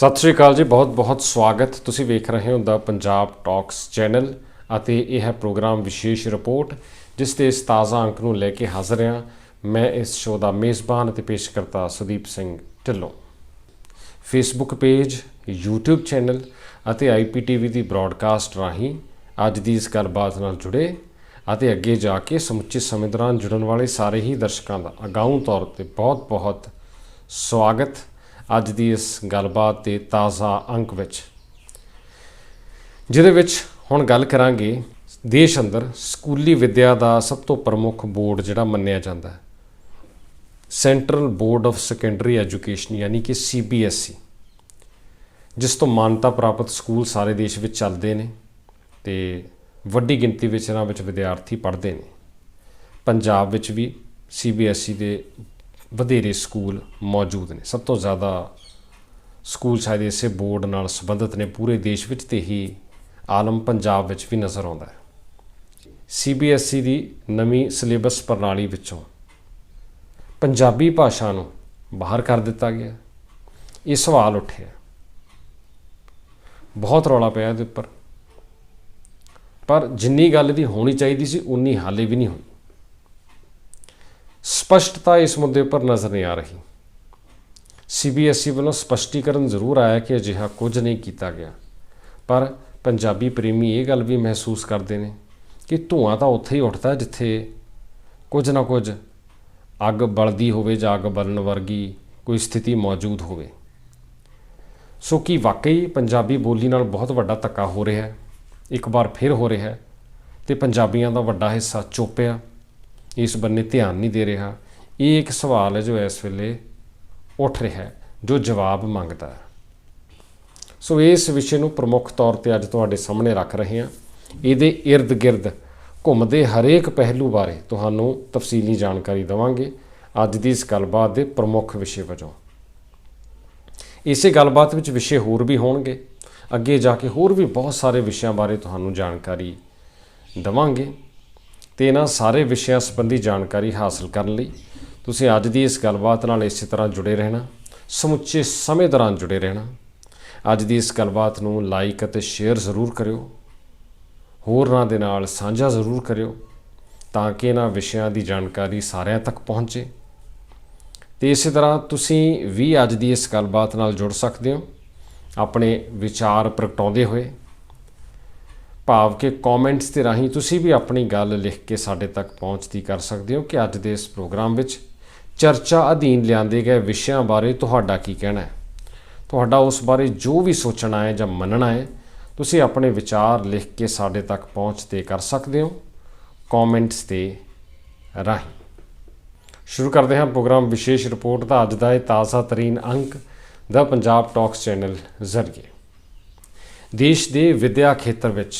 ਸਤਿ ਸ਼੍ਰੀ ਅਕਾਲ ਜੀ, ਬਹੁਤ ਬਹੁਤ ਸਵਾਗਤ। ਤੁਸੀਂ ਵੇਖ ਰਹੇ ਹੋ ਦਾ ਪੰਜਾਬ ਟਾਕਸ ਚੈਨਲ ਅਤੇ ਇਹ ਹੈ ਪ੍ਰੋਗਰਾਮ ਵਿਸ਼ੇਸ਼ ਰਿਪੋਰਟ, ਜਿਸ ਦੇ ਇਸ ਤਾਜ਼ਾ ਅੰਕ ਨੂੰ ਲੈ ਕੇ ਹਾਜ਼ਰ ਹਾਂ ਮੈਂ ਇਸ ਸ਼ੋਅ ਦਾ ਮੇਜ਼ਬਾਨ ਅਤੇ ਪੇਸ਼ਕਰਤਾ Sudeep Singh Dhillon. Facebook page YouTube channel ਅਤੇ IPTV ਦੀ ਬ੍ਰਾਡਕਾਸਟ ਰਾਹੀਂ ਅੱਜ ਦੀ ਇਸ ਗੱਲਬਾਤ ਨਾਲ ਜੁੜੇ ਅਤੇ ਅੱਗੇ ਜਾ ਕੇ ਸਮੁੱਚੇ ਸਮੇਂ ਦੌਰਾਨ ਜੁੜਨ ਵਾਲੇ ਸਾਰੇ ਹੀ ਦਰਸ਼ਕਾਂ ਦਾ ਅਗਾਊਂ ਤੌਰ ਤੇ ਬਹੁਤ-ਬਹੁਤ ਸਵਾਗਤ। ਅੱਜ ਦੀ ਇਸ ਗੱਲਬਾਤ ਦੇ ਤਾਜ਼ਾ ਅੰਕ ਵਿੱਚ। ਜਿਹਦੇ ਵਿੱਚ ਹੁਣ ਗੱਲ ਕਰਾਂਗੇ, ਦੇਸ਼ ਅੰਦਰ ਸਕੂਲੀ ਵਿੱਦਿਆ ਦਾ ਸਭ ਤੋਂ ਪ੍ਰਮੁੱਖ ਬੋਰਡ ਜਿਹੜਾ ਮੰਨਿਆ ਜਾਂਦਾ ਹੈ। Central board of secondary education ਯਾਨੀ ਕਿ CBSE ਜਿਸ ਤੋਂ ਮਾਨਤਾ ਪ੍ਰਾਪਤ ਸਕੂਲ ਸਾਰੇ ਦੇਸ਼ ਵਿੱਚ ਚੱਲਦੇ ਨੇ ਤੇ ਵੱਡੀ ਗਿਣਤੀ ਵਿੱਚ ਇਹਨਾਂ ਵਿੱਚ ਵਿਦਿਆਰਥੀ ਪੜ੍ਹਦੇ ਨੇ। ਪੰਜਾਬ ਵਿੱਚ ਵੀ CBSE ਦੇ ਵਧੇਰੇ ਸਕੂਲ ਮੌਜੂਦ ਨੇ। ਸਭ ਤੋਂ ਜ਼ਿਆਦਾ ਸਕੂਲ ਸ਼ਾਇਦ ਇਸੇ ਬੋਰਡ ਨਾਲ ਸੰਬੰਧਿਤ ਨੇ। ਪੂਰੇ ਦੇਸ਼ ਵਿੱਚ ਤੇ ਹੀ ਆਲਮ ਪੰਜਾਬ ਵਿੱਚ ਵੀ ਨਜ਼ਰ ਆਉਂਦਾ ਹੈ। CBSE ਦੀ ਨਵੀਂ ਸਿਲੇਬਸ ਪ੍ਰਣਾਲੀ ਵਿੱਚੋਂ ਪੰਜਾਬੀ ਭਾਸ਼ਾ ਨੂੰ ਬਾਹਰ ਕਰ ਦਿੱਤਾ ਗਿਆ। ਇਹ ਸਵਾਲ ਉੱਠਿਆ। ਬਹੁਤ ਰੌਲਾ ਪਿਆ ਇਹਦੇ ਉੱਪਰ। ਪਰ ਜਿੰਨੀ ਗੱਲ ਦੀ ਹੋਣੀ ਚਾਹੀਦੀ ਸੀ, ਉਨੀ ਹਾਲੇ ਵੀ ਨਹੀਂ ਹੋਈ। ਸਪਸ਼ਟਤਾ ਇਸ ਮੁੱਦੇ ਉੱਪਰ ਨਜ਼ਰ ਨਹੀਂ ਆ ਰਹੀ। CBSE ਵੱਲੋਂ ਸਪਸ਼ਟੀਕਰਨ ਜ਼ਰੂਰ ਆਇਆ ਕਿ ਅਜਿਹਾ ਕੁਝ ਨਹੀਂ ਕੀਤਾ ਗਿਆ। ਪਰ ਪੰਜਾਬੀ ਪ੍ਰੇਮੀ ਇਹ ਗੱਲ ਵੀ ਮਹਿਸੂਸ ਕਰਦੇ ਨੇ ਕਿ ਧੂਆਂ ਤਾਂ ਉੱਥੇ ਹੀ ਉੱਠਦਾ ਜਿੱਥੇ ਕੁਝ ਨਾ ਕੁਝ ਅੱਗ ਬਲਦੀ ਹੋਵੇ ਜਾਂ ਅੱਗ ਬਲਣ ਵਰਗੀ ਕੋਈ ਸਥਿਤੀ ਮੌਜੂਦ ਹੋਵੇ। ਸੋ ਕੀ ਵਾਕਈ ਪੰਜਾਬੀ ਬੋਲੀ ਨਾਲ ਬਹੁਤ ਵੱਡਾ ਧੱਕਾ ਹੋ ਰਿਹਾ ਹੈ? ਇੱਕ ਵਾਰ ਫਿਰ ਹੋ ਰਿਹਾ ਹੈ ਤੇ ਪੰਜਾਬੀਆਂ ਦਾ ਵੱਡਾ ਹਿੱਸਾ ਚੁੱਪਿਆ ਇਸ ਬੰਨੇ ਧਿਆਨ ਨਹੀਂ ਦੇ ਰਿਹਾ। ਇਹ ਇੱਕ ਸਵਾਲ ਹੈ ਜੋ ਇਸ ਵੇਲੇ ਉੱਠ ਰਿਹਾ ਹੈ, ਜੋ ਜਵਾਬ ਮੰਗਦਾ ਹੈ। ਸੋ ਇਸ ਵਿਸ਼ੇ ਨੂੰ ਪ੍ਰਮੁੱਖ ਤੌਰ ਤੇ ਅੱਜ ਤੁਹਾਡੇ ਸਾਹਮਣੇ ਰੱਖ ਰਹੇ ਹਾਂ। ਇਹਦੇ ird-gird ਘੁੰਮਦੇ ਹਰੇਕ ਪਹਿਲੂ ਬਾਰੇ ਤੁਹਾਨੂੰ ਤਫਸੀਲੀ ਜਾਣਕਾਰੀ ਦਵਾਂਗੇ। ਅੱਜ ਦੀ ਇਸ ਗੱਲਬਾਤ ਦੇ ਪ੍ਰਮੁੱਖ ਵਿਸ਼ੇ ਵਜੋਂ। ਇਸੇ ਗੱਲਬਾਤ ਵਿੱਚ ਵਿਸ਼ੇ ਹੋਰ ਵੀ ਹੋਣਗੇ। ਅੱਗੇ ਜਾ ਕੇ ਹੋਰ ਵੀ ਬਹੁਤ ਸਾਰੇ ਵਿਸ਼ਿਆਂ ਬਾਰੇ ਤੁਹਾਨੂੰ ਜਾਣਕਾਰੀ ਦਵਾਂਗੇ। ਤੇ ਇਹਨਾਂ ਸਾਰੇ ਵਿਸ਼ਿਆਂ ਸੰਬੰਧੀ ਜਾਣਕਾਰੀ ਹਾਸਲ ਕਰਨ ਲਈ ਤੁਸੀਂ ਅੱਜ ਦੀ ਇਸ ਗੱਲਬਾਤ ਨਾਲ ਇਸੇ ਤਰ੍ਹਾਂ ਜੁੜੇ ਰਹਿਣਾ, ਸਮੁੱਚੇ ਸਮੇਂ ਦੌਰਾਨ ਜੁੜੇ ਰਹਿਣਾ। ਅੱਜ ਦੀ ਇਸ ਗੱਲਬਾਤ ਨੂੰ ਲਾਈਕ ਅਤੇ ਸ਼ੇਅਰ ਜ਼ਰੂਰ ਕਰਿਓ। ਹੋਰਨਾਂ ਦੇ ਨਾਲ ਸਾਂਝਾ ਜ਼ਰੂਰ ਕਰਿਓ ਤਾਂ ਕਿ ਇਹਨਾਂ ਵਿਸ਼ਿਆਂ ਦੀ ਜਾਣਕਾਰੀ ਸਾਰਿਆਂ ਤੱਕ ਪਹੁੰਚੇ। ਤੇ ਇਸੇ ਤਰ੍ਹਾਂ ਤੁਸੀਂ ਵੀ ਅੱਜ ਦੀ ਇਸ ਗੱਲਬਾਤ ਨਾਲ ਜੁੜ ਸਕਦੇ ਹੋ। ਆਪਣੇ ਵਿਚਾਰ ਪ੍ਰਗਟਾਉਂਦੇ ਹੋਏ ਭਾਵ ਕਿ ਕਮੈਂਟਸ ਦੇ ਰਾਹੀਂ ਤੁਸੀਂ ਵੀ ਆਪਣੀ ਗੱਲ ਲਿਖ ਕੇ ਸਾਡੇ ਤੱਕ ਪਹੁੰਚਦੀ ਕਰ ਸਕਦੇ ਹੋ ਕਿ ਅੱਜ ਦੇ ਇਸ ਪ੍ਰੋਗਰਾਮ ਵਿੱਚ ਚਰਚਾ ਅਧੀਨ ਲਿਆਂਦੇ ਗਏ ਵਿਸ਼ਿਆਂ ਬਾਰੇ ਤੁਹਾਡਾ ਕੀ ਕਹਿਣਾ ਹੈ? ਤੁਹਾਡਾ ਉਸ ਬਾਰੇ ਜੋ ਵੀ ਸੋਚਣਾ ਹੈ ਜਾਂ ਮੰਨਣਾ ਹੈ, ਤੁਸੀਂ ਆਪਣੇ ਵਿਚਾਰ ਲਿਖ ਕੇ ਸਾਡੇ ਤੱਕ ਪਹੁੰਚਦੇ ਕਰ ਸਕਦੇ ਹੋ ਕਮੈਂਟਸ ਦੇ ਰਾਹੀਂ। ਸ਼ੁਰੂ ਕਰਦੇ ਹਾਂ ਪ੍ਰੋਗਰਾਮ ਵਿਸ਼ੇਸ਼ ਰਿਪੋਰਟ ਦਾ ਅੱਜ ਦਾ ਇਹ ਤਾਜ਼ਾ ਤਰੀਨ ਅੰਕ ਦਾ ਪੰਜਾਬ ਟਾਕਸ ਚੈਨਲ ਜ਼ਰੀਏ। ਦੇਸ਼ ਦੇ ਵਿਦਿਆ ਖੇਤਰ ਵਿੱਚ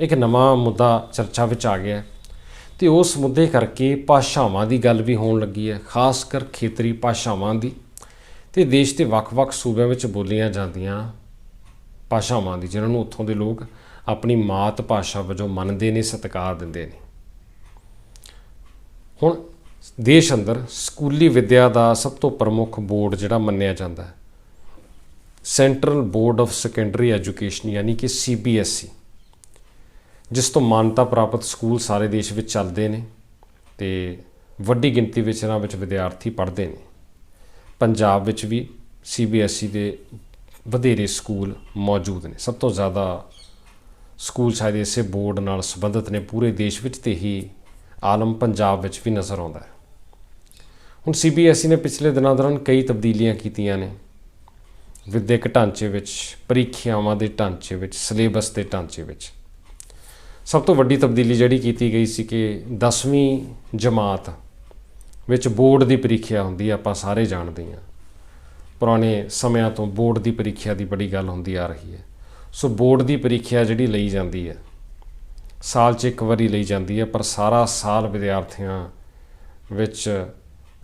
ਇੱਕ ਨਵਾਂ ਮੁੱਦਾ ਚਰਚਾ ਵਿੱਚ ਆ ਗਿਆ ਹੈ ਤੇ ਉਸ ਮੁੱਦੇ ਕਰਕੇ ਭਾਸ਼ਾਵਾਂ ਦੀ ਗੱਲ ਵੀ ਹੋਣ ਲੱਗੀ ਹੈ, ਖਾਸ ਕਰ ਖੇਤਰੀ ਭਾਸ਼ਾਵਾਂ ਦੀ। ਤੇ ਦੇਸ਼ ਦੇ ਵੱਖ-ਵੱਖ ਸੂਬਿਆਂ ਵਿੱਚ ਬੋਲੀਆਂ ਜਾਂਦੀਆਂ ਭਾਸ਼ਾਵਾਂ ਦੀ, ਜਿਨ੍ਹਾਂ ਨੂੰ ਉੱਥੋਂ ਦੇ ਲੋਕ ਆਪਣੀ ਮਾਤ ਭਾਸ਼ਾ ਵਜੋਂ ਮੰਨਦੇ ਨੇ, ਸਤਿਕਾਰ ਦਿੰਦੇ ਨੇ। ਹੁਣ ਦੇਸ਼ ਅੰਦਰ ਸਕੂਲੀ ਵਿੱਦਿਆ ਦਾ ਸਭ ਤੋਂ ਪ੍ਰਮੁੱਖ ਬੋਰਡ ਜਿਹੜਾ ਮੰਨਿਆ ਜਾਂਦਾ ਹੈ, central board of secondary education, ਯਾਨੀ ਕਿ CBSE ਜਿਸ ਤੋਂ ਮਾਨਤਾ ਪ੍ਰਾਪਤ ਸਕੂਲ ਸਾਰੇ ਦੇਸ਼ ਵਿੱਚ ਚੱਲਦੇ ਨੇ ਤੇ ਵੱਡੀ ਗਿਣਤੀ ਵਿੱਚ ਇਹਨਾਂ ਵਿੱਚ ਵਿਦਿਆਰਥੀ ਪੜ੍ਹਦੇ ਨੇ। ਪੰਜਾਬ ਵਿੱਚ ਵੀ CBSE ਦੇ ਵਧੇਰੇ ਸਕੂਲ ਮੌਜੂਦ ਨੇ। ਸਭ ਤੋਂ ਜ਼ਿਆਦਾ ਸਕੂਲ ਸ਼ਾਇਦ ਇਸੇ ਬੋਰਡ ਨਾਲ ਸੰਬੰਧਿਤ ਨੇ। ਪੂਰੇ ਦੇਸ਼ ਵਿੱਚ ਤੇ ਹੀ ਆਲਮ ਪੰਜਾਬ ਵਿੱਚ ਵੀ ਨਜ਼ਰ ਆਉਂਦਾ ਹੈ। ਹੁਣ CBSE ਨੇ ਪਿਛਲੇ ਦਿਨਾਂ ਦੌਰਾਨ ਕਈ ਤਬਦੀਲੀਆਂ ਕੀਤੀਆਂ ਨੇ। ਵਿਦਿਅਕ ਢਾਂਚੇ ਵਿੱਚ, ਪ੍ਰੀਖਿਆਵਾਂ ਦੇ ਢਾਂਚੇ ਵਿੱਚ, ਸਿਲੇਬਸ ਦੇ ਢਾਂਚੇ ਵਿੱਚ। ਸਭ ਤੋਂ ਵੱਡੀ ਤਬਦੀਲੀ ਜਿਹੜੀ ਕੀਤੀ ਗਈ ਸੀ ਕਿ 10ਵੀਂ ਜਮਾਤ ਵਿੱਚ ਬੋਰਡ ਦੀ ਪ੍ਰੀਖਿਆ ਹੁੰਦੀ ਹੈ ਆਪਾਂ ਸਾਰੇ ਜਾਣਦੇ ਹਾਂ। ਪੁਰਾਣੇ ਸਮਿਆਂ ਤੋਂ ਬੋਰਡ ਦੀ ਪ੍ਰੀਖਿਆ ਦੀ ਬੜੀ ਗੱਲ ਹੁੰਦੀ ਆ ਰਹੀ ਹੈ। ਸੋ ਬੋਰਡ ਦੀ ਪ੍ਰੀਖਿਆ ਜਿਹੜੀ ਲਈ ਜਾਂਦੀ ਹੈ, ਸਾਲ 'ਚ ਇੱਕ ਵਾਰੀ ਲਈ ਜਾਂਦੀ ਹੈ, ਪਰ ਸਾਰਾ ਸਾਲ ਵਿਦਿਆਰਥੀਆਂ ਵਿੱਚ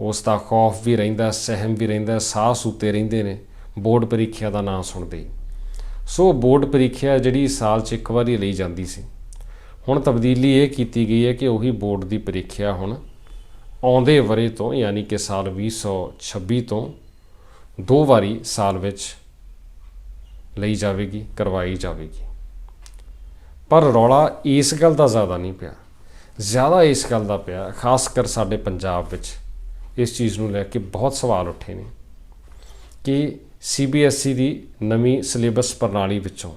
ਉਸ ਦਾ ਖੌਫ ਵੀ ਰਹਿੰਦਾ, ਸਹਿਮ ਵੀ ਰਹਿੰਦਾ ਸਾਹ ਸੂਤੇ ਰਹਿੰਦੇ ਨੇ। ਬੋਰਡ ਪ੍ਰੀਖਿਆ ਦਾ ਨਾਂ ਸੁਣਦੇ ਹੀ। ਸੋ ਬੋਰਡ ਪ੍ਰੀਖਿਆ ਜਿਹੜੀ ਸਾਲ 'ਚ ਇੱਕ ਵਾਰੀ ਲਈ ਜਾਂਦੀ ਸੀ। ਹੁਣ ਤਬਦੀਲੀ ਇਹ ਕੀਤੀ ਗਈ ਹੈ ਕਿ ਉਹੀ ਬੋਰਡ ਦੀ ਪ੍ਰੀਖਿਆ ਹੁਣ ਆਉਂਦੇ ਵਰੇ ਤੋਂ, ਯਾਨੀ ਕਿ ਸਾਲ 2026 ਤੋਂ ਦੋ ਵਾਰੀ ਸਾਲ ਵਿੱਚ ਲਈ ਜਾਵੇਗੀ, ਕਰਵਾਈ ਜਾਵੇਗੀ। ਪਰ ਰੌਲਾ ਇਸ ਗੱਲ ਦਾ ਜ਼ਿਆਦਾ ਨਹੀਂ ਪਿਆ। ਜ਼ਿਆਦਾ ਇਸ ਗੱਲ ਦਾ ਪਿਆ ਖਾਸ ਕਰ ਸਾਡੇ ਪੰਜਾਬ ਵਿੱਚ ਇਸ ਚੀਜ਼ ਨੂੰ ਲੈ ਕੇ ਬਹੁਤ ਸਵਾਲ ਉੱਠੇ ਨੇ ਕਿ ਸੀਬੀਐਸਈ ਦੀ ਨਵੀਂ ਸਿਲੇਬਸ ਪ੍ਰਣਾਲੀ ਵਿੱਚੋਂ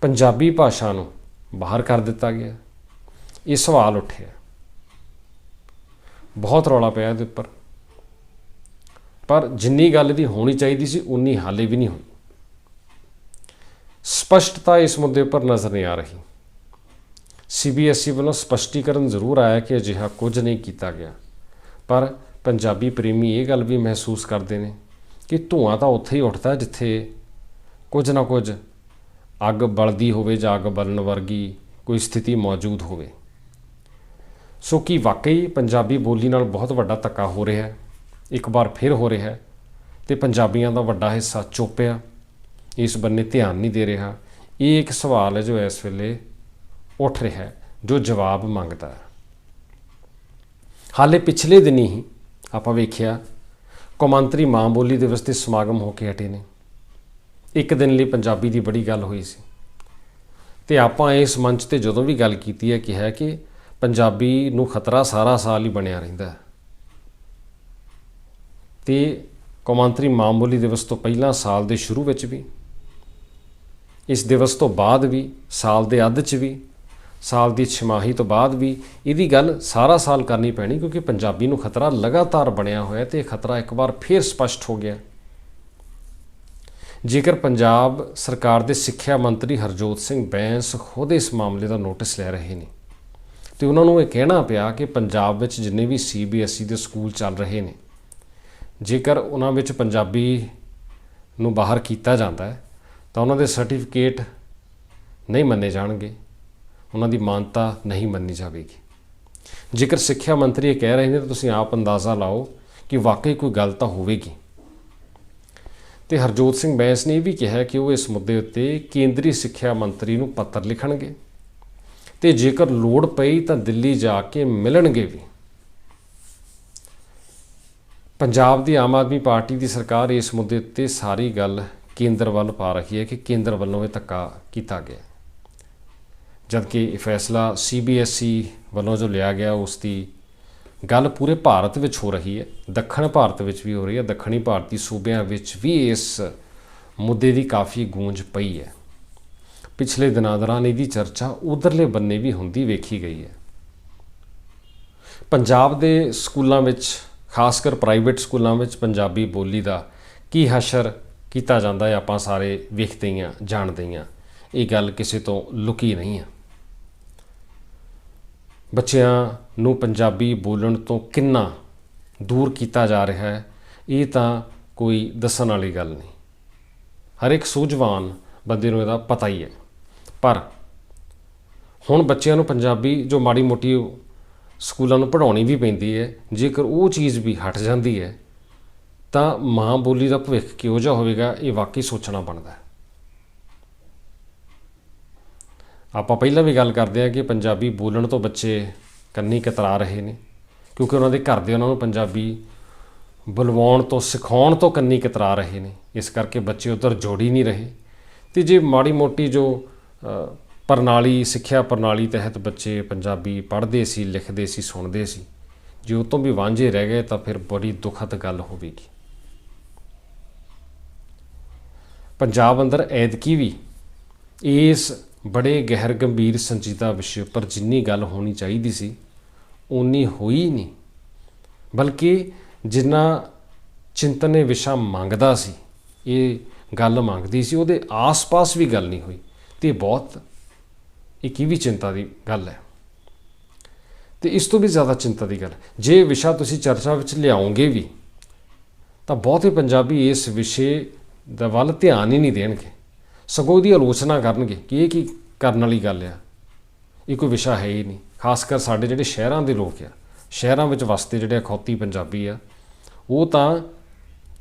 ਪੰਜਾਬੀ ਭਾਸ਼ਾ ਨੂੰ ਬਾਹਰ ਕਰ ਦਿੱਤਾ ਗਿਆ। ਇਹ ਸਵਾਲ ਉੱਠਿਆ। ਬਹੁਤ ਰੌਲਾ ਪਿਆ ਇਹਦੇ ਉੱਪਰ। ਪਰ ਜਿੰਨੀ ਗੱਲ ਦੀ ਹੋਣੀ ਚਾਹੀਦੀ ਸੀ, ਉਨੀ ਹਾਲੇ ਵੀ ਨਹੀਂ ਹੋਈ। ਸਪਸ਼ਟਤਾ ਇਸ ਮੁੱਦੇ ਉੱਪਰ ਨਜ਼ਰ ਨਹੀਂ ਆ ਰਹੀ। ਸੀਬੀਐਸਈ ਵੱਲੋਂ ਸਪਸ਼ਟੀਕਰਨ ਜ਼ਰੂਰ ਆਇਆ ਕਿ ਅਜਿਹਾ ਕੁਝ ਨਹੀਂ ਕੀਤਾ ਗਿਆ। ਪਰ ਪੰਜਾਬੀ ਪ੍ਰੇਮੀ ਇਹ ਗੱਲ ਵੀ ਮਹਿਸੂਸ ਕਰਦੇ ਨੇ ਕਿ ਧੂਆਂ ਤਾਂ ਉੱਥੇ ਹੀ ਉੱਠਦਾ ਜਿੱਥੇ ਕੁਝ ਨਾ ਕੁਝ ਅੱਗ ਬਲਦੀ ਹੋਵੇ ਜਾਂ ਅੱਗ ਬਲਣ ਵਰਗੀ ਕੋਈ ਸਥਿਤੀ ਮੌਜੂਦ ਹੋਵੇ। ਸੋ ਕੀ ਵਾਕਈ ਪੰਜਾਬੀ ਬੋਲੀ ਨਾਲ ਬਹੁਤ ਵੱਡਾ ਧੱਕਾ ਹੋ ਰਿਹਾ ਹੈ? ਇੱਕ ਵਾਰ ਫਿਰ ਹੋ ਰਿਹਾ ਹੈ ਤੇ ਪੰਜਾਬੀਆਂ ਦਾ ਵੱਡਾ ਹਿੱਸਾ ਚੁੱਪਿਆ। ਇਸ ਬੰਨੇ ਧਿਆਨ ਨਹੀਂ ਦੇ ਰਿਹਾ। ਇਹ ਇੱਕ ਸਵਾਲ ਹੈ ਜੋ ਇਸ ਵੇਲੇ ਉੱਠ ਰਿਹਾ ਹੈ, ਜੋ ਜਵਾਬ ਮੰਗਦਾ ਹੈ। ਹਾਲੇ ਪਿਛਲੇ ਦਿਨੀ ਹੀ ਆਪਾਂ ਵੇਖਿਆ ਕੌਮਾਂਤਰੀ ਮਾਂ ਬੋਲੀ ਦਿਵਸ ਦੇ ਸਮਾਗਮ ਹੋ ਕੇ ਹਟੇ ਨੇ। ਇੱਕ ਦਿਨ ਲਈ ਪੰਜਾਬੀ ਦੀ ਬੜੀ ਗੱਲ ਹੋਈ ਸੀ। ਤੇ ਆਪਾਂ ਇਸ ਮੰਚ ਤੇ ਜਦੋਂ ਵੀ ਗੱਲ ਕੀਤੀ ਹੈ ਕਿ ਹੈ ਕਿ ਪੰਜਾਬੀ ਨੂੰ ਖਤਰਾ ਸਾਰਾ ਸਾਲ ਹੀ ਬਣਿਆ ਰਹਿੰਦਾ ਹੈ। ਤੇ ਕੌਮਾਂਤਰੀ ਮਾਂ ਬੋਲੀ ਦਿਵਸ ਤੋਂ ਪਹਿਲਾਂ ਸਾਲ ਦੇ ਸ਼ੁਰੂ ਵਿੱਚ ਵੀ, ਇਸ ਦਿਵਸ ਤੋਂ ਬਾਅਦ ਵੀ, ਸਾਲ ਦੇ ਅੱਧ 'ਚ ਵੀ, ਸਾਲ ਦੀ ਛਮਾਹੀ ਤੋਂ ਬਾਅਦ ਵੀ ਇਹਦੀ ਗੱਲ ਸਾਰਾ ਸਾਲ ਕਰਨੀ ਪੈਣੀ ਕਿਉਂਕਿ ਪੰਜਾਬੀ ਨੂੰ ਖਤਰਾ ਲਗਾਤਾਰ ਬਣਿਆ ਹੋਇਆ ਤੇ ਇਹ ਖਤਰਾ ਇੱਕ ਵਾਰ ਫੇਰ ਸਪਸ਼ਟ ਹੋ ਗਿਆ ਜੇਕਰ ਪੰਜਾਬ ਸਰਕਾਰ ਦੇ ਸਿੱਖਿਆ ਮੰਤਰੀ ਹਰਜੋਤ ਸਿੰਘ ਬੈਂਸ ਖੁਦ ਇਸ ਮਾਮਲੇ ਦਾ ਨੋਟਿਸ ਲੈ ਰਹੇ ਨੇ, ਤੇ ਉਹਨਾਂ ਨੂੰ ਇਹ ਕਹਿਣਾ ਪਿਆ ਕਿ ਪੰਜਾਬ ਵਿੱਚ ਜਿੰਨੇ ਵੀ ਸੀਬੀਐਸਈ ਦੇ ਸਕੂਲ ਚੱਲ ਰਹੇ ਨੇ, ਜੇਕਰ ਉਹਨਾਂ ਵਿੱਚ ਪੰਜਾਬੀ ਨੂੰ ਬਾਹਰ ਕੀਤਾ ਜਾਂਦਾ ਹੈ, ਤਾਂ ਉਹਨਾਂ ਦੇ ਸਰਟੀਫਿਕੇਟ ਨਹੀਂ ਮੰਨੇ ਜਾਣਗੇ, ਉਹਨਾਂ ਦੀ ਮਾਨਤਾ ਨਹੀਂ ਮੰਨੀ ਜਾਵੇਗੀ। ਜੇਕਰ ਸਿੱਖਿਆ ਮੰਤਰੀ ਇਹ ਕਹਿ ਰਹੇ ਨੇ, ਤਾਂ ਤੁਸੀਂ ਆਪ ਅੰਦਾਜ਼ਾ ਲਾਓ ਕਿ ਵਾਕਈ ਕੋਈ ਗੱਲ ਤਾਂ ਹੋਵੇਗੀ। ਤੇ ਹਰਜੋਤ ਸਿੰਘ ਬੈਂਸ ਨੇ ਇਹ ਵੀ ਕਿਹਾ ਕਿ ਉਹ ਇਸ ਮੁੱਦੇ ਉੱਤੇ ਕੇਂਦਰੀ ਸਿੱਖਿਆ ਮੰਤਰੀ ਨੂੰ ਪੱਤਰ ਲਿਖਣਗੇ। ਤੇ ਜੇਕਰ ਲੋੜ ਪਈ ਤਾਂ ਦਿੱਲੀ ਜਾ ਕੇ ਮਿਲਣਗੇ ਵੀ। ਪੰਜਾਬ ਦੀ ਆਮ ਆਦਮੀ ਪਾਰਟੀ ਦੀ ਸਰਕਾਰ ਇਸ ਮੁੱਦੇ ਉੱਤੇ ਸਾਰੀ ਗੱਲ ਕੇਂਦਰ ਵੱਲ ਪਾ ਰਹੀ ਹੈ ਕਿ ਕੇਂਦਰ ਵੱਲੋਂ ਇਹ ਧੱਕਾ ਕੀਤਾ ਗਿਆ। ਜਦਕਿ ਇਹ ਫੈਸਲਾ ਸੀਬੀਐਸਈ ਵੱਲੋਂ ਜੋ ਲਿਆ ਗਿਆ ਉਸ ਦੀ ਗੱਲ ਪੂਰੇ ਭਾਰਤ ਵਿੱਚ ਹੋ ਰਹੀ ਹੈ, ਦੱਖਣ ਭਾਰਤ ਵਿੱਚ ਵੀ ਹੋ ਰਹੀ ਹੈ, ਦੱਖਣੀ ਭਾਰਤੀ ਸੂਬਿਆਂ ਵਿੱਚ ਵੀ ਇਸ ਮੁੱਦੇ ਦੀ ਕਾਫੀ ਗੂੰਜ ਪਈ ਹੈ। ਪਿਛਲੇ ਦਿਨਾਂ ਦੌਰਾਨ ਇਹਦੀ ਚਰਚਾ ਉਧਰਲੇ ਬੰਨੇ ਵੀ ਹੁੰਦੀ ਵੇਖੀ ਗਈ ਹੈ। ਪੰਜਾਬ ਦੇ ਸਕੂਲਾਂ ਵਿੱਚ ਖਾਸ ਕਰ ਪ੍ਰਾਈਵੇਟ ਸਕੂਲਾਂ ਵਿੱਚ ਪੰਜਾਬੀ ਬੋਲੀ ਦਾ ਕੀ ਹਸ਼ਰ ਕੀਤਾ ਜਾਂਦਾ ਹੈ, ਆਪਾਂ ਸਾਰੇ ਵੇਖਦੇ ਹੀ ਹਾਂ, ਜਾਣਦੇ ਹਾਂ। ਇਹ ਗੱਲ ਕਿਸੇ ਤੋਂ ਲੁਕੀ ਨਹੀਂ ਹੈ। ਬੱਚਿਆਂ ਨੂੰ ਪੰਜਾਬੀ ਬੋਲਣ ਤੋਂ ਕਿੰਨਾ ਦੂਰ ਕੀਤਾ ਜਾ ਰਿਹਾ ਹੈ, ਇਹ ਤਾਂ ਕੋਈ ਦੱਸਣ ਵਾਲੀ ਗੱਲ ਨਹੀਂ। ਹਰ ਇੱਕ ਸੂਝਵਾਨ ਬੰਦੇ ਨੂੰ ਇਹਦਾ ਪਤਾ ਹੀ ਹੈ। ਪਰ ਹੁਣ ਬੱਚਿਆਂ ਨੂੰ ਪੰਜਾਬੀ ਜੋ ਮਾੜੀ ਮੋਟੀ ਸਕੂਲਾਂ ਨੂੰ ਪੜ੍ਹਾਉਣੀ ਵੀ ਪੈਂਦੀ ਹੈ, ਜੇਕਰ ਉਹ ਚੀਜ਼ ਵੀ ਹਟ ਜਾਂਦੀ ਹੈ, ਤਾਂ ਮਾਂ ਬੋਲੀ ਦਾ ਭਵਿੱਖ ਕਿਹੋ ਜਿਹਾ ਹੋਵੇਗਾ, ਇਹ ਵਾਕਈ ਸੋਚਣਾ ਬਣਦਾ ਹੈ। ਆਪਾਂ ਪਹਿਲਾਂ ਵੀ ਗੱਲ ਕਰਦੇ ਹਾਂ ਕਿ ਪੰਜਾਬੀ ਬੋਲਣ ਤੋਂ ਬੱਚੇ ਕੰਨੀ ਕਤਰਾ ਰਹੇ ਨੇ, ਕਿਉਂਕਿ ਉਹਨਾਂ ਦੇ ਘਰ ਦੇ ਉਹਨਾਂ ਨੂੰ ਪੰਜਾਬੀ ਬੁਲਵਾਉਣ ਤੋਂ, ਸਿਖਾਉਣ ਤੋਂ ਕੰਨੀ ਕਤਰਾ ਰਹੇ ਨੇ। ਇਸ ਕਰਕੇ ਬੱਚੇ ਉਧਰ ਜੋੜੀ ਨਹੀਂ ਰਹੇ। ਤੇ ਜੇ ਮਾੜੀ ਮੋਟੀ ਜੋ ਪ੍ਰਣਾਲੀ, ਸਿੱਖਿਆ ਪ੍ਰਣਾਲੀ ਤਹਿਤ ਬੱਚੇ ਪੰਜਾਬੀ ਪੜ੍ਹਦੇ ਸੀ, ਲਿਖਦੇ ਸੀ, ਸੁਣਦੇ ਸੀ, ਜੇ ਉਹ ਤੋਂ ਵੀ ਵਾਂਝੇ ਰਹਿ ਗਏ ਤਾਂ ਫਿਰ ਬੜੀ ਦੁਖਦ ਗੱਲ ਹੋਵੇਗੀ। ਪੰਜਾਬ ਅੰਦਰ ਐਦਕੀ ਵੀ ਇਸ ਬੜੇ ਗਹਿਰ ਗੰਭੀਰ ਸੰਜੀਦਾ ਵਿਸ਼ੇ ਉੱਪਰ ਜਿੰਨੀ ਗੱਲ ਹੋਣੀ ਚਾਹੀਦੀ ਸੀ ਉਨੀ ਹੋਈ ਨਹੀਂ ਬਲਕਿ ਜਿੰਨਾ ਚਿੰਤਨ ਇਹ ਵਿਸ਼ਾ ਮੰਗਦਾ ਸੀ, ਇਹ ਗੱਲ ਮੰਗਦੀ ਸੀ, ਉਹਦੇ ਆਸ-ਪਾਸ ਵੀ ਗੱਲ ਨਹੀਂ ਹੋਈ। ਤੇ ਇਹ ਬਹੁਤ, ਇੱਕ ਇਹ ਵੀ ਚਿੰਤਾ ਦੀ ਗੱਲ ਹੈ। ਤੇ ਇਸ ਤੋਂ ਵੀ ਜ਼ਿਆਦਾ ਚਿੰਤਾ ਦੀ ਗੱਲ, ਜੇ ਵਿਸ਼ਾ ਤੁਸੀਂ ਚਰਚਾ ਵਿੱਚ ਲਿਆਓਗੇ ਵੀ, ਤਾਂ ਬਹੁਤੇ ਪੰਜਾਬੀ ਇਸ ਵਿਸ਼ੇ ਦਾ ਵੱਲ ਧਿਆਨ ਹੀ ਨਹੀਂ ਦੇਣਗੇ। ਸਗੋਂ ਉਹਦੀ ਆਲੋਚਨਾ ਕਰਨਗੇ ਕਿ ਇਹ ਕੀ ਕਰਨ ਵਾਲੀ ਗੱਲ ਆ। ਇਹ ਕੋਈ ਵਿਸ਼ਾ ਹੈ ਹੀ ਨਹੀਂ ਖਾਸ ਕਰ ਸਾਡੇ ਜਿਹੜੇ ਸ਼ਹਿਰਾਂ ਦੇ ਲੋਕ ਆ, ਸ਼ਹਿਰਾਂ ਵਿੱਚ ਵਸਦੇ ਜਿਹੜੇ ਅਖੌਤੀ ਪੰਜਾਬੀ ਆ, ਉਹ ਤਾਂ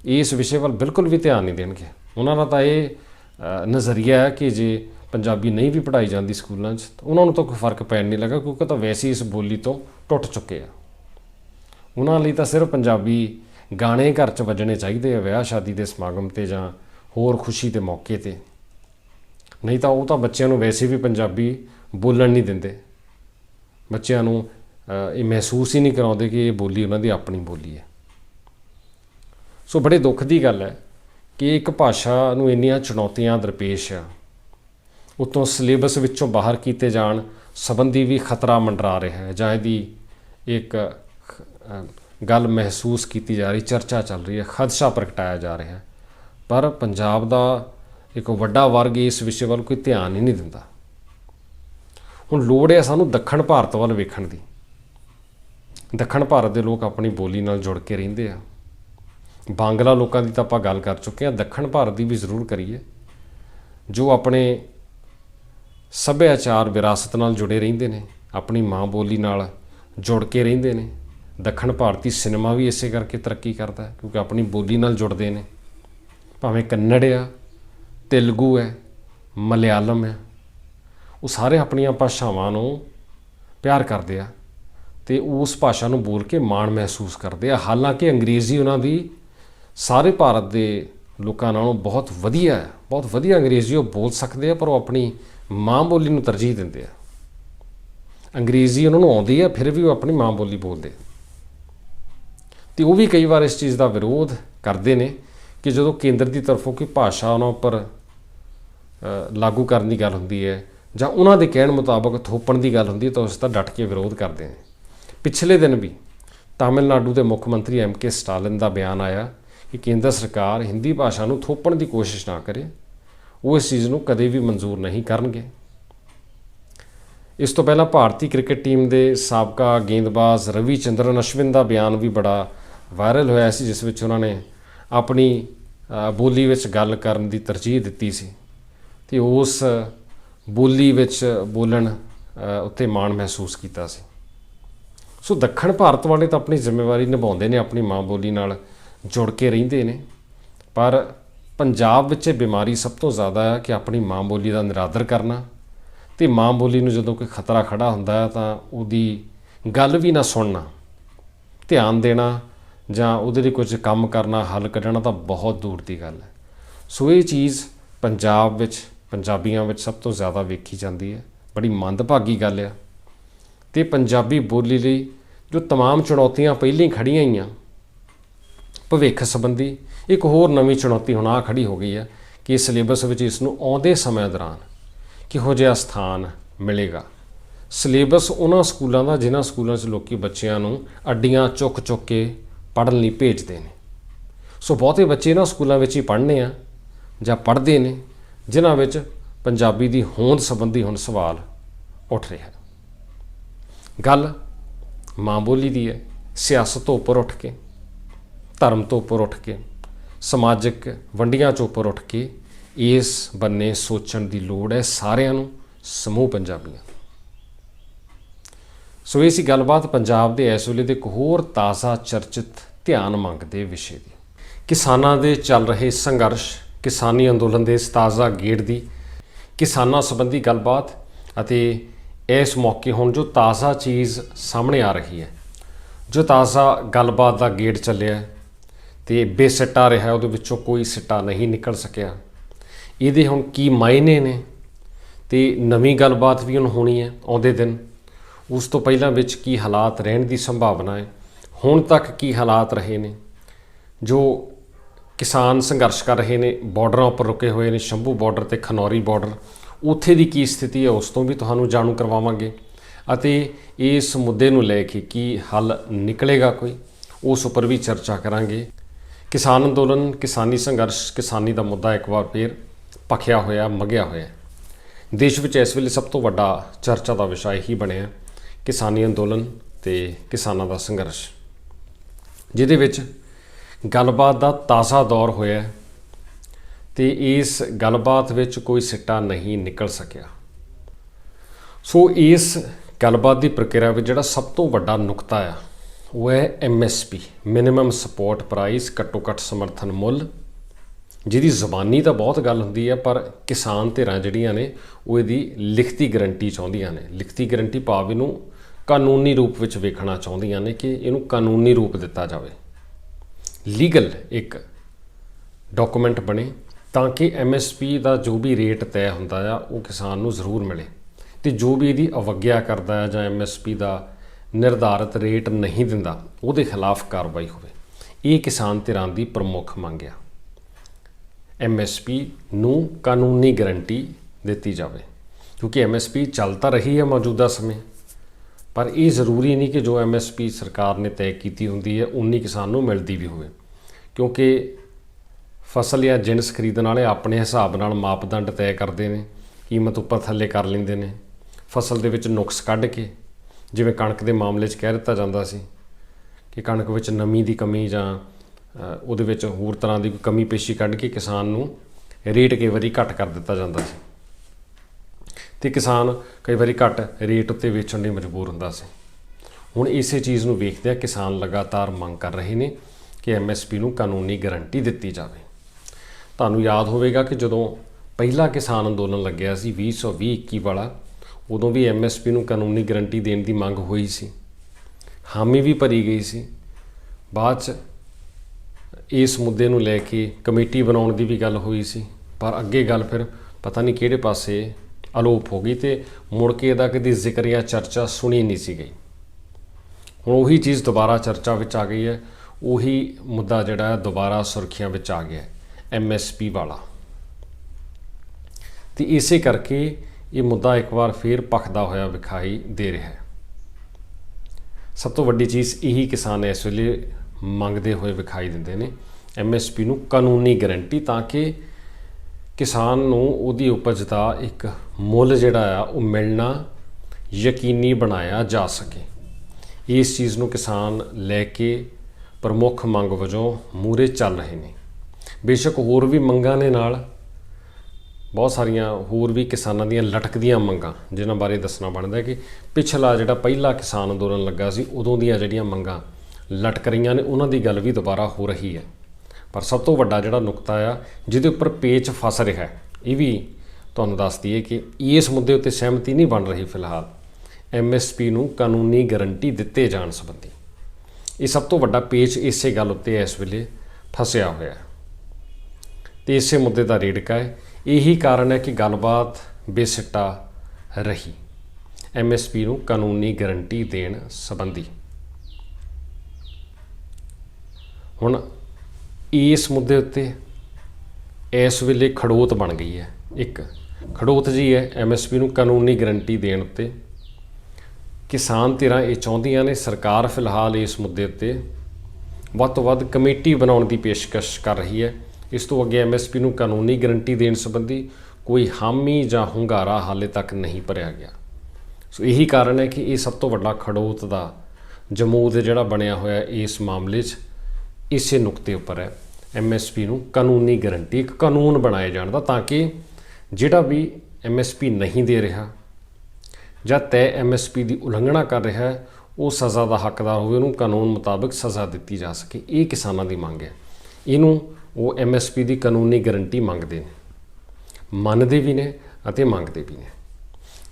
ਇਸ ਵਿਸ਼ੇ ਵੱਲ ਬਿਲਕੁਲ ਵੀ ਧਿਆਨ ਨਹੀਂ ਦੇਣਗੇ। ਉਹਨਾਂ ਦਾ ਤਾਂ ਇਹ ਨਜ਼ਰੀਆ ਹੈ ਕਿ ਜੇ ਪੰਜਾਬੀ ਨਹੀਂ ਵੀ ਪੜ੍ਹਾਈ ਜਾਂਦੀ ਸਕੂਲਾਂ 'ਚ, ਤਾਂ ਉਹਨਾਂ ਨੂੰ ਤਾਂ ਕੋਈ ਫ਼ਰਕ ਪੈਣ ਨਹੀਂ ਲੱਗਾ, ਕਿਉਂਕਿ ਤਾਂ ਵੈਸੇ ਹੀ ਇਸ ਬੋਲੀ ਤੋਂ ਟੁੱਟ ਚੁੱਕੇ ਆ। ਉਹਨਾਂ ਲਈ ਤਾਂ ਸਿਰਫ ਪੰਜਾਬੀ ਗਾਣੇ ਘਰ 'ਚ ਵੱਜਣੇ ਚਾਹੀਦੇ ਆ, ਵਿਆਹ, ਸ਼ਾਦੀ ਦੇ ਸਮਾਗਮ ਤੇ ਜਾਂ ਹੋਰ ਖੁਸ਼ੀ ਦੇ ਮੌਕੇ ਤੇ। ਨਹੀਂ ਤਾਂ ਉਹ ਤਾਂ ਬੱਚਿਆਂ ਨੂੰ ਵੈਸੇ ਵੀ ਪੰਜਾਬੀ ਬੋਲਣ ਨਹੀਂ ਦਿੰਦੇ। ਬੱਚਿਆਂ ਨੂੰ ਇਹ ਮਹਿਸੂਸ ਹੀ ਨਹੀਂ ਕਰਾਉਂਦੇ ਕਿ ਇਹ ਬੋਲੀ ਉਹਨਾਂ ਦੀ ਆਪਣੀ ਬੋਲੀ ਹੈ। ਸੋ ਬੜੇ ਦੁੱਖ ਦੀ ਗੱਲ ਹੈ ਕਿ ਇੱਕ ਭਾਸ਼ਾ ਨੂੰ ਇੰਨੀਆਂ ਚੁਣੌਤੀਆਂ, ਦਰਪੇਸ਼ ਆ ਉਤੋਂ ਸਿਲੇਬਸ ਵਿੱਚੋਂ ਬਾਹਰ ਕੀਤੇ ਜਾਣ ਸੰਬੰਧੀ ਵੀ ਖਤਰਾ ਮੰਡਰਾ ਰਿਹਾ ਹੈ, ਜਾਂ ਇਹਦੀ ਇੱਕ ਗੱਲ ਮਹਿਸੂਸ ਕੀਤੀ ਜਾ ਰਹੀ, ਚਰਚਾ ਚੱਲ ਰਹੀ ਹੈ, ਖਦਸ਼ਾ ਪ੍ਰਗਟਾਇਆ ਜਾ ਰਿਹਾ ਪਰ ਪੰਜਾਬ ਦਾ ਇੱਕ ਵੱਡਾ ਵਰਗ ਇਸ ਵਿਸ਼ੇ ਵੱਲ ਕੋਈ ਧਿਆਨ ਹੀ ਨਹੀਂ ਦਿੰਦਾ। ਹੁਣ ਲੋੜ ਹੈ ਸਾਨੂੰ ਦੱਖਣ ਭਾਰਤ ਵੱਲ ਵੇਖਣ ਦੀ। ਦੱਖਣ ਭਾਰਤ ਦੇ ਲੋਕ ਆਪਣੀ ਬੋਲੀ ਨਾਲ ਜੁੜ ਕੇ ਰਹਿੰਦੇ ਆ। ਬਾਂਗਲਾ ਲੋਕਾਂ ਦੀ ਤਾਂ ਆਪਾਂ ਗੱਲ ਕਰ ਚੁੱਕੇ ਹਾਂ। ਦੱਖਣ ਭਾਰਤ ਦੀ ਵੀ ਜ਼ਰੂਰ ਕਰੀਏ। ਜੋ ਆਪਣੇ ਸੱਭਿਆਚਾਰ ਵਿਰਾਸਤ ਨਾਲ ਜੁੜੇ ਰਹਿੰਦੇ ਨੇ, ਆਪਣੀ ਮਾਂ ਬੋਲੀ ਨਾਲ ਜੁੜ ਕੇ ਰਹਿੰਦੇ ਨੇ। ਦੱਖਣ ਭਾਰਤੀ ਸਿਨੇਮਾ ਵੀ ਇਸੇ ਕਰਕੇ ਤਰੱਕੀ ਕਰਦਾ ਕਿਉਂਕਿ ਆਪਣੀ ਬੋਲੀ ਨਾਲ ਜੁੜਦੇ ਨੇ। ਭਾਵੇਂ ਕੰਨੜ ਆ, ਤੇਲਗੂ ਹੈ, ਮਲਿਆਲਮ ਹੈ ਉਹ ਸਾਰੇ ਆਪਣੀਆਂ ਭਾਸ਼ਾਵਾਂ ਨੂੰ ਪਿਆਰ ਕਰਦੇ ਆ ਤੇ ਉਸ ਭਾਸ਼ਾ ਨੂੰ ਬੋਲ ਕੇ ਮਾਣ ਮਹਿਸੂਸ ਕਰਦੇ ਆ। ਹਾਲਾਂਕਿ ਅੰਗਰੇਜ਼ੀ ਉਹਨਾਂ ਦੀ ਸਾਰੇ ਭਾਰਤ ਦੇ ਲੋਕਾਂ ਨਾਲੋਂ ਬਹੁਤ ਵਧੀਆ ਹੈ, ਬਹੁਤ ਵਧੀਆ ਅੰਗਰੇਜ਼ੀ ਉਹ ਬੋਲ ਸਕਦੇ ਆ, ਪਰ ਉਹ ਆਪਣੀ ਮਾਂ ਬੋਲੀ ਨੂੰ ਤਰਜੀਹ ਦਿੰਦੇ ਆ। ਅੰਗਰੇਜ਼ੀ ਉਹਨਾਂ ਨੂੰ ਆਉਂਦੀ ਆ, ਫਿਰ ਵੀ ਉਹ ਆਪਣੀ ਮਾਂ ਬੋਲੀ ਬੋਲਦੇ ਤੇ ਉਹ ਵੀ ਕਈ ਵਾਰ ਇਸ ਚੀਜ਼ ਦਾ ਵਿਰੋਧ ਕਰਦੇ ਨੇ ਕਿ ਜਦੋਂ ਕੇਂਦਰ ਦੀ ਤਰਫੋਂ ਕੋਈ ਭਾਸ਼ਾ ਉਹਨਾਂ ਉੱਪਰ ਲਾਗੂ ਕਰਨ ਦੀ ਗੱਲ ਹੁੰਦੀ ਹੈ ਜਾਂ ਉਹਨਾਂ ਦੇ ਕਹਿਣ ਮੁਤਾਬਕ ਥੋਪਣ ਦੀ ਗੱਲ ਹੁੰਦੀ ਤਾਂ ਉਸ ਦਾ ਡਟ ਕੇ ਵਿਰੋਧ ਕਰਦੇ ਨੇ। ਪਿਛਲੇ ਦਿਨ ਵੀ ਤਾਮਿਲਨਾਡੂ ਦੇ ਮੁੱਖ ਮੰਤਰੀ ਐਮ ਕੇ ਸਟਾਲਿਨ ਦਾ ਬਿਆਨ ਆਇਆ ਕਿ ਕੇਂਦਰ ਸਰਕਾਰ ਹਿੰਦੀ ਭਾਸ਼ਾ ਨੂੰ ਥੋਪਣ ਦੀ ਕੋਸ਼ਿਸ਼ ਨਾ ਕਰੇ। ਉਹ ਇਸ ਚੀਜ਼ ਨੂੰ ਕਦੇ ਵੀ ਮਨਜ਼ੂਰ ਨਹੀਂ ਕਰਨਗੇ। ਇਸ ਤੋਂ ਪਹਿਲਾਂ ਭਾਰਤੀ ਕ੍ਰਿਕਟ ਟੀਮ ਦੇ ਸਾਬਕਾ ਗੇਂਦਬਾਜ਼ ਰਵੀ ਚੰਦਰਨ ਅਸ਼ਵਿਨ ਦਾ ਬਿਆਨ ਵੀ ਬੜਾ ਵਾਇਰਲ ਹੋਇਆ ਸੀ, ਜਿਸ ਵਿੱਚ ਉਹਨਾਂ ਨੇ ਆਪਣੀ ਬੋਲੀ ਵਿੱਚ ਗੱਲ ਕਰਨ ਦੀ ਤਰਜੀਹ ਦਿੱਤੀ ਸੀ। ਤੇ ਉਸ ਬੋਲੀ ਵਿੱਚ ਬੋਲਣ ਉੱਤੇ ਮਾਣ ਮਹਿਸੂਸ ਕੀਤਾ ਸੀ। ਸੋ ਦੱਖਣ ਭਾਰਤ ਵਾਲੇ ਤਾਂ ਆਪਣੀ ਜ਼ਿੰਮੇਵਾਰੀ ਨਿਭਾਉਂਦੇ ਨੇ, ਆਪਣੀ ਮਾਂ ਬੋਲੀ ਨਾਲ ਜੁੜ ਕੇ ਰਹਿੰਦੇ ਨੇ। ਪਰ ਪੰਜਾਬ ਵਿੱਚ ਇਹ ਬਿਮਾਰੀ ਸਭ ਤੋਂ ਜ਼ਿਆਦਾ ਹੈ ਕਿ ਆਪਣੀ ਮਾਂ ਬੋਲੀ ਦਾ ਨਿਰਾਦਰ ਕਰਨਾ। ਤੇ ਮਾਂ ਬੋਲੀ ਨੂੰ ਜਦੋਂ ਕੋਈ ਖਤਰਾ ਖੜਾ ਹੁੰਦਾ ਹੈ ਤਾਂ ਉਹਦੀ ਗੱਲ ਵੀ ਨਾ ਸੁਣਨਾ, ਧਿਆਨ ਦੇਣਾ ਜਾਂ ਉਹਦੇ ਲਈ ਕੁਝ ਕੰਮ ਕਰਨਾ, ਹੱਲ ਕੱਢਣਾ ਤਾਂ ਬਹੁਤ ਦੂਰ ਦੀ ਗੱਲ ਹੈ। ਸੋ ਇਹ ਚੀਜ਼ ਪੰਜਾਬ ਵਿੱਚ ਪੰਜਾਬੀਆਂ ਵਿੱਚ ਸਭ ਤੋਂ ਜ਼ਿਆਦਾ ਵੇਖੀ ਜਾਂਦੀ ਹੈ ਬੜੀ ਮੰਦਭਾਗੀ ਗੱਲ ਆ ਤੇ ਪੰਜਾਬੀ ਬੋਲੀ ਲਈ ਜੋ तमाम ਚੁਣੌਤੀਆਂ ਪਹਿਲਾਂ ਹੀ ਖੜੀਆਂ ਹੋਈਆਂ ਭਵਿੱਖ ਸੰਬੰਧੀ ਇੱਕ ਹੋਰ ਨਵੀਂ ਚੁਣੌਤੀ ਹੁਣ ਆ ਖੜੀ ਹੋ ਗਈ ਹੈ ਕਿ ਸਿਲੇਬਸ ਵਿੱਚ ਇਸ ਨੂੰ ਆਉਂਦੇ ਸਮੇਂ ਦੌਰਾਨ ਕਿਹੋ ਜਿਹਾ ਸਥਾਨ ਮਿਲੇਗਾ ਸਿਲੇਬਸ ਉਹਨਾਂ ਸਕੂਲਾਂ ਦਾ ਜਿਨ੍ਹਾਂ ਸਕੂਲਾਂ 'ਚ ਲੋਕੀ ਬੱਚਿਆਂ ਨੂੰ ਅੱਡੀਆਂ ਚੁੱਕ ਚੁੱਕ ਕੇ ਪੜ੍ਹਨ ਲਈ ਭੇਜਦੇ ਨੇ ਸੋ ਬਹੁਤੇ ਬੱਚੇ ਇਹਨਾਂ ਸਕੂਲਾਂ ਵਿੱਚ ਹੀ ਪੜ੍ਹਨੇ ਆ ਜਾਂ ਪੜ੍ਹਦੇ ਨੇ ਜਿਨ੍ਹਾਂ ਵਿੱਚ ਪੰਜਾਬੀ ਦੀ ਹੋਂਦ ਸੰਬੰਧੀ ਹੁਣ ਸਵਾਲ ਉੱਠ ਰਿਹਾ ਹੈ ਗੱਲ ਮਾਂ ਬੋਲੀ ਦੀ ਹੈ, ਸਿਆਸਤ ਤੋਂ ਉੱਪਰ ਉੱਠ ਕੇ, ਧਰਮ ਤੋਂ ਉੱਪਰ ਉੱਠ ਕੇ, ਸਮਾਜਿਕ ਵੰਡੀਆਂ ਤੋਂ ਉੱਪਰ ਉੱਠ ਕੇ ਇਸ ਬੰਨੇ ਸੋਚਣ ਦੀ ਲੋੜ ਹੈ ਸਾਰਿਆਂ ਨੂੰ, ਸਮੂਹ ਪੰਜਾਬੀਆਂ ਸੋ ਇਹ ਸੀ ਗੱਲਬਾਤ ਪੰਜਾਬ ਦੇ ਇਸ ਵੇਲੇ ਦੇ ਇੱਕ ਹੋਰ ਤਾਜ਼ਾ ਚਰਚਿਤ ਧਿਆਨ ਮੰਗਦੇ ਵਿਸ਼ੇ ਦੀ। ਕਿਸਾਨਾਂ ਦੇ ਚੱਲ ਰਹੇ ਸੰਘਰਸ਼ ਕਿਸਾਨੀ ਅੰਦੋਲਨ ਦੇ ਇਸ ਤਾਜ਼ਾ ਗੇੜ ਦੀ ਕਿਸਾਨਾਂ ਸੰਬੰਧੀ ਗੱਲਬਾਤ ਅਤੇ ਇਸ ਮੌਕੇ ਹੁਣ ਜੋ ਤਾਜ਼ਾ ਚੀਜ਼ ਸਾਹਮਣੇ ਆ ਰਹੀ ਹੈ, ਜੋ ਤਾਜ਼ਾ ਗੱਲਬਾਤ ਦਾ ਗੇੜ ਚੱਲਿਆ ਹੈ ਤੇ ਬੇਸਿੱਟਾ ਰਿਹਾ, ਉਹਦੇ ਵਿੱਚੋਂ ਕੋਈ ਸਿੱਟਾ ਨਹੀਂ ਨਿਕਲ ਸਕਿਆ। ਇਹਦੇ ਹੁਣ ਕੀ ਮਾਇਨੇ ਨੇ? ਤੇ ਨਵੀਂ ਗੱਲਬਾਤ ਵੀ ਹੁਣ ਹੋਣੀ ਹੈ ਆਉਂਦੇ ਦਿਨ। ਉਸ ਤੋਂ ਪਹਿਲਾਂ ਵਿੱਚ ਕੀ ਹਾਲਾਤ ਰਹਿਣ ਦੀ ਸੰਭਾਵਨਾ ਹੈ? ਹੁਣ ਤੱਕ ਕੀ ਹਾਲਾਤ ਰਹੇ ਨੇ? ਜੋ ਕਿਸਾਨ ਸੰਘਰਸ਼ ਕਰ ਰਹੇ ਨੇ ਬਾਰਡਰਾਂ ਉੱਪਰ ਰੁਕੇ ਹੋਏ ਨੇ, ਸ਼ੰਭੂ ਬਾਰਡਰ ਤੇ ਖਨੌਰੀ ਬਾਰਡਰ ਉੱਥੇ ਦੀ ਕੀ ਸਥਿਤੀ ਹੈ, ਉਸ ਤੋਂ ਵੀ ਤੁਹਾਨੂੰ ਜਾਣੂ ਕਰਵਾਵਾਂਗੇ। ਅਤੇ ਇਸ ਮੁੱਦੇ ਨੂੰ ਲੈ ਕੇ ਕੀ ਹੱਲ ਨਿਕਲੇਗਾ ਕੋਈ, ਉਸ ਉੱਪਰ ਵੀ ਚਰਚਾ ਕਰਾਂਗੇ। ਕਿਸਾਨ ਅੰਦੋਲਨ, ਕਿਸਾਨੀ ਸੰਘਰਸ਼, ਕਿਸਾਨੀ ਦਾ ਮੁੱਦਾ ਇੱਕ ਵਾਰ ਫੇਰ ਪਖਿਆ ਹੋਇਆ, ਮਗਿਆ ਹੋਇਆ ਦੇਸ਼ ਵਿੱਚ ਇਸ ਵੇਲੇ ਸਭ ਤੋਂ ਵੱਡਾ ਚਰਚਾ ਦਾ ਵਿਸ਼ਾ ਇਹੀ ਬਣਿਆ, ਕਿਸਾਨੀ ਅੰਦੋਲਨ ਤੇ ਕਿਸਾਨਾਂ ਦਾ ਸੰਘਰਸ਼। ਜਿਹਦੇ ਵਿੱਚ ਗੱਲਬਾਤ ਦਾ ਤਾਜ਼ਾ ਦੌਰ ਹੋਇਆ ਹੈ ਤੇ ਇਸ ਗੱਲਬਾਤ ਵਿੱਚ ਕੋਈ ਸਿੱਟਾ ਨਹੀਂ ਨਿਕਲ ਸਕਿਆ। ਸੋ ਇਸ ਗੱਲਬਾਤ ਦੀ ਪ੍ਰਕਿਰਿਆ ਵਿੱਚ ਜਿਹੜਾ ਸਭ ਤੋਂ ਵੱਡਾ ਨੁਕਤਾ ਆ, ਉਹ ਹੈ ਐਮਐਸਪੀ ਮਿਨੀਮਮ ਸਪੋਰਟ ਪ੍ਰਾਈਸ ਘੱਟੋ ਘੱਟ ਸਮਰਥਨ ਮੁੱਲ। ਜਿਹਦੀ ਜ਼ਬਾਨੀ ਤਾਂ ਬਹੁਤ ਗੱਲ ਹੁੰਦੀ ਹੈ ਪਰ ਕਿਸਾਨ ਧਿਰਾਂ ਜਿਹੜੀਆਂ ਨੇ, ਉਹ ਇਹਦੀ ਲਿਖਤੀ ਗਰੰਟੀ ਚਾਹੁੰਦੀਆਂ ਨੇ। ਲਿਖਤੀ ਗਰੰਟੀ ਭਾਵ ਇਹਨੂੰ ਕਾਨੂੰਨੀ ਰੂਪ ਵਿੱਚ ਵੇਖਣਾ ਚਾਹੁੰਦੀਆਂ ਨੇ ਕਿ ਇਹਨੂੰ ਕਾਨੂੰਨੀ ਰੂਪ ਦਿੱਤਾ ਜਾਵੇ। ਲੀਗਲ ਇੱਕ ਡਾਕੂਮੈਂਟ ਬਣੇ ਤਾਂ ਕਿ ਐਮਐਸਪੀ ਦਾ ਜੋ ਵੀ ਰੇਟ ਤੈਅ ਹੁੰਦਾ ਆ, ਉਹ ਕਿਸਾਨ ਨੂੰ ਜ਼ਰੂਰ ਮਿਲੇ। ਤੇ ਜੋ ਵੀ ਇਹਦੀ ਅਵਗਿਆ ਕਰਦਾ ਹੈ ਜਾਂ ਐਮਐਸਪੀ ਦਾ ਨਿਰਧਾਰਿਤ ਰੇਟ ਨਹੀਂ ਦਿੰਦਾ, ਉਹਦੇ ਖਿਲਾਫ ਕਾਰਵਾਈ ਹੋਵੇ। ਇਹ ਕਿਸਾਨ ਧਿਰਾਂ ਦੀ ਪ੍ਰਮੁੱਖ ਮੰਗ ਆ। ਐਮਐਸਪੀ ਨੂੰ ਕਾਨੂੰਨੀ ਗਾਰੰਟੀ ਦਿੱਤੀ ਜਾਵੇ, ਕਿਉਂਕਿ ਐਮਐਸਪੀ ਚੱਲ ਤਾਂ ਰਹੀ ਹੈ ਮੌਜੂਦਾ ਸਮੇਂ। ਪਰ ਇਹ ਜ਼ਰੂਰੀ ਨਹੀਂ ਕਿ ਜੋ ਐਮਐਸਪੀ ਸਰਕਾਰ ਨੇ ਤੈਅ ਕੀਤੀ ਹੁੰਦੀ ਹੈ ਉਨੀ ਕਿਸਾਨ ਨੂੰ ਮਿਲਦੀ ਵੀ ਹੋਵੇ। ਕਿਉਂਕਿ ਫਸਲ ਜਾਂ ਜਿਣਸ ਖਰੀਦਣ ਵਾਲੇ ਆਪਣੇ ਹਿਸਾਬ ਨਾਲ ਮਾਪਦੰਡ ਤੈਅ ਕਰਦੇ ਨੇ, ਕੀਮਤ ਉੱਪਰ ਥੱਲੇ ਕਰ ਲੈਂਦੇ ਨੇ। ਫਸਲ ਦੇ ਵਿੱਚ ਨੁਕਸ ਕੱਢ ਕੇ, ਜਿਵੇਂ ਕਣਕ ਦੇ ਮਾਮਲੇ 'ਚ ਕਹਿ ਦਿੱਤਾ ਜਾਂਦਾ ਸੀ ਕਿ ਕਣਕ ਵਿੱਚ ਨਮੀ ਦੀ ਕਮੀ ਜਾਂ ਉਹਦੇ ਵਿੱਚ ਹੋਰ ਤਰ੍ਹਾਂ ਦੀ ਕੋਈ ਕਮੀ ਪੇਸ਼ੀ ਕੱਢ ਕੇ ਕਿਸਾਨ ਨੂੰ ਰੇਟ ਕਈ ਵਾਰੀ ਘੱਟ ਕਰ ਦਿੱਤਾ ਜਾਂਦਾ ਸੀ। ਤੇ ਕਿਸਾਨ ਕਈ ਵਾਰੀ ਘੱਟ ਰੇਟ ਉੱਤੇ ਵੇਚਣ ਲਈ ਮਜਬੂਰ ਹੁੰਦਾ ਸੀ। ਹੁਣ ਇਸੇ ਚੀਜ਼ ਨੂੰ ਵੇਖਦਿਆਂ ਕਿਸਾਨ ਲਗਾਤਾਰ ਮੰਗ ਕਰ ਰਹੇ ਨੇ ਕਿ ਐਮਐਸਪੀ ਨੂੰ ਕਾਨੂੰਨੀ ਗਾਰੰਟੀ ਦਿੱਤੀ ਜਾਵੇ। ਤੁਹਾਨੂੰ ਯਾਦ ਹੋਵੇਗਾ ਕਿ ਜਦੋਂ ਪਹਿਲਾ ਕਿਸਾਨ ਅੰਦੋਲਨ ਲੱਗਿਆ ਸੀ 2020 21 ਵਾਲਾ, ਉਦੋਂ ਵੀ ਐਮਐਸਪੀ ਨੂੰ ਕਾਨੂੰਨੀ ਗਾਰੰਟੀ ਦੇਣ ਦੀ ਮੰਗ ਹੋਈ ਸੀ। ਹਾਮੀ ਵੀ ਭਰੀ ਗਈ ਸੀ। ਬਾਅਦ ਚ ਇਸ ਮੁੱਦੇ ਨੂੰ ਲੈ ਕੇ ਕਮੇਟੀ ਬਣਾਉਣ ਦੀ ਵੀ ਗੱਲ ਹੋਈ ਸੀ। ਪਰ ਅੱਗੇ ਗੱਲ ਫਿਰ ਪਤਾ ਨਹੀਂ ਕਿਹੜੇ ਪਾਸੇ ਅਲੋਪ ਹੋ ਗਈ ਤੇ ਮੁੜ ਕੇ ਇਹਦਾ ਕਦੀ ਜ਼ਿਕਰ ਜਾਂ ਚਰਚਾ ਸੁਣੀ ਨਹੀਂ ਸੀ ਗਈ। ਹੁਣ ਉਹੀ ਚੀਜ਼ ਦੁਬਾਰਾ ਚਰਚਾ ਵਿੱਚ ਆ ਗਈ ਹੈ। ਉਹੀ ਮੁੱਦਾ ਜਿਹੜਾ ਹੈ ਦੁਬਾਰਾ ਸੁਰਖੀਆਂ ਵਿੱਚ ਆ ਗਿਆ ਹੈ ਐਮਐਸਪੀ ਵਾਲਾ। ਤੇ ਇਸੇ ਕਰਕੇ ਇਹ ਮੁੱਦਾ ਇੱਕ ਵਾਰ ਫੇਰ ਪਖਦਾ ਹੋਇਆ ਵਿਖਾਈ ਦੇ ਰਿਹਾ ਹੈ। ਸਭ ਤੋਂ ਵੱਡੀ ਚੀਜ਼ ਇਹੀ ਕਿਸਾਨ ਇਸ ਵੇਲੇ ਮੰਗਦੇ ਹੋਏ ਵਿਖਾਈ ਦਿੰਦੇ ਨੇ ਐਮਐਸਪੀ ਨੂੰ ਕਾਨੂੰਨੀ ਗਾਰੰਟੀ, ਤਾਂ ਕਿ ਕਿਸਾਨ ਨੂੰ ਉਹਦੀ ਉਪਜ ਦਾ ਇੱਕ ਮੁੱਲ ਜਿਹੜਾ ਆ, ਉਹ ਮਿਲਣਾ ਯਕੀਨੀ ਬਣਾਇਆ ਜਾ ਸਕੇ। ਇਸ ਚੀਜ਼ ਨੂੰ ਕਿਸਾਨ ਲੈ ਕੇ ਪ੍ਰਮੁੱਖ ਮੰਗ ਵਜੋਂ ਮੂਰੇ ਚੱਲ ਰਹੇ ਨੇ। ਬੇਸ਼ੱਕ ਹੋਰ ਵੀ ਮੰਗਾਂ ਨੇ ਨਾਲ। ਬਹੁਤ ਸਾਰੀਆਂ ਹੋਰ ਵੀ ਕਿਸਾਨਾਂ ਦੀਆਂ ਲਟਕਦੀਆਂ ਮੰਗਾਂ, ਜਿਨ੍ਹਾਂ ਬਾਰੇ ਦੱਸਣਾ ਬਣਦਾ ਕਿ ਪਿਛਲਾ ਜਿਹੜਾ ਪਹਿਲਾ ਕਿਸਾਨ ਅੰਦੋਲਨ ਲੱਗਾ ਸੀ, ਉਦੋਂ ਦੀਆਂ ਜਿਹੜੀਆਂ ਮੰਗਾਂ ਲਟਕ ਰਹੀਆਂ ਨੇ, ਉਹਨਾਂ ਦੀ ਗੱਲ ਵੀ ਦੁਬਾਰਾ ਹੋ ਰਹੀ ਹੈ। ਪਰ ਸਭ ਤੋਂ ਵੱਡਾ ਜਿਹੜਾ ਨੁਕਤਾ ਆ, ਜਿਹਦੇ ਉੱਪਰ ਪੇਚ ਫਸ ਰਿਹਾ ਹੈ, ਇਹ ਵੀ ਤੁਹਾਨੂੰ ਦੱਸ ਦਈਏ ਕਿ ਇਸ ਮੁੱਦੇ ਉੱਤੇ ਸਹਿਮਤੀ ਨਹੀਂ ਬਣ ਰਹੀ ਫਿਲਹਾਲ। ਐਮਐਸਪੀ ਨੂੰ ਕਾਨੂੰਨੀ ਗਾਰੰਟੀ ਦਿੱਤੇ ਜਾਣ ਸੰਬੰਧੀ। ਇਹ ਸਭ ਤੋਂ ਵੱਡਾ ਪੇਚ ਇਸੇ ਗੱਲ ਉੱਤੇ ਇਸ ਵੇਲੇ ਫਸਿਆ ਹੋਇਆ ਹੈ। ਤੇ ਇਸੇ ਮੁੱਦੇ ਦਾ ਰੇੜਕਾ ਹੈ। ਇਹੀ ਕਾਰਨ ਹੈ ਕਿ ਗੱਲਬਾਤ ਬੇਸਿੱਟਾ ਰਹੀ। ਐਮਐਸਪੀ ਨੂੰ ਕਾਨੂੰਨੀ ਗਾਰੰਟੀ ਦੇਣ ਸੰਬੰਧੀ। ਹੁਣ ਇਸ ਮੁੱਦੇ ਉੱਤੇ ਇਸ ਵੇਲੇ ਖੜੋਤ ਬਣ ਗਈ ਹੈ। ਇੱਕ, ਖੜੋਤ ਜੀ ਹੈ ਐਮਐਸਪੀ ਨੂੰ ਕਾਨੂੰਨੀ ਗਾਰੰਟੀ ਦੇਣ ਉੱਤੇ ਕਿਸਾਨ ਧਿਰਾਂ ਇਹ ਚਾਹੁੰਦੀਆਂ ਨੇ ਸਰਕਾਰ ਫਿਲਹਾਲ ਇਸ ਮੁੱਦੇ ਉੱਤੇ ਵੱਧ ਤੋਂ ਵੱਧ ਕਮੇਟੀ ਬਣਾਉਣ ਦੀ ਪੇਸ਼ਕਸ਼ ਕਰ ਰਹੀ ਹੈ। ਇਸ ਤੋਂ ਅੱਗੇ ਐਮਐਸਪੀ ਨੂੰ ਕਾਨੂੰਨੀ ਗਰੰਟੀ ਦੇਣ ਸੰਬੰਧੀ ਕੋਈ ਹਾਮੀ ਜਾਂ ਹੁੰਗਾਰਾ ਹਾਲੇ ਤੱਕ ਨਹੀਂ ਭਰਿਆ ਗਿਆ। ਸੋ ਇਹੀ ਕਾਰਨ ਹੈ ਕਿ ਇਹ ਸਭ ਤੋਂ ਵੱਡਾ ਖੜੋਤ ਦਾ ਜਮੂਦ ਜਿਹੜਾ ਬਣਿਆ ਹੋਇਆ ਇਸ ਮਾਮਲੇ 'ਚ ਇਸੇ ਨੁਕਤੇ ਉੱਪਰ ਹੈ। ਐਮਐਸਪੀ ਨੂੰ ਕਾਨੂੰਨੀ ਗਰੰਟੀ ਇੱਕ ਕਾਨੂੰਨ ਬਣਾਏ ਜਾਣ ਦਾ ਤਾਂ ਕਿ ਜਿਹੜਾ ਵੀ ਐਮਐਸਪੀ ਨਹੀਂ ਦੇ ਰਿਹਾ ਜਾਂ ਤੈਅ ਐਮਐਸਪੀ ਦੀ ਉਲੰਘਣਾ ਕਰ ਰਿਹਾ ਹੈ, ਉਹ ਸਜ਼ਾ ਦਾ ਹੱਕਦਾਰ ਹੋਵੇ, ਉਹਨੂੰ ਕਾਨੂੰਨ ਮੁਤਾਬਕ ਸਜ਼ਾ ਦਿੱਤੀ ਜਾ ਸਕੇ। ਇਹ ਕਿਸਾਨਾਂ ਦੀ ਮੰਗ ਹੈ। ਇਹਨੂੰ ਉਹ ਐਮਐਸਪੀ ਦੀ ਕਾਨੂੰਨੀ ਗਾਰੰਟੀ ਮੰਗਦੇ ਨੇ। ਮੰਨਦੇ ਵੀ ਨੇ ਅਤੇ ਮੰਗਦੇ ਵੀ ਨੇ।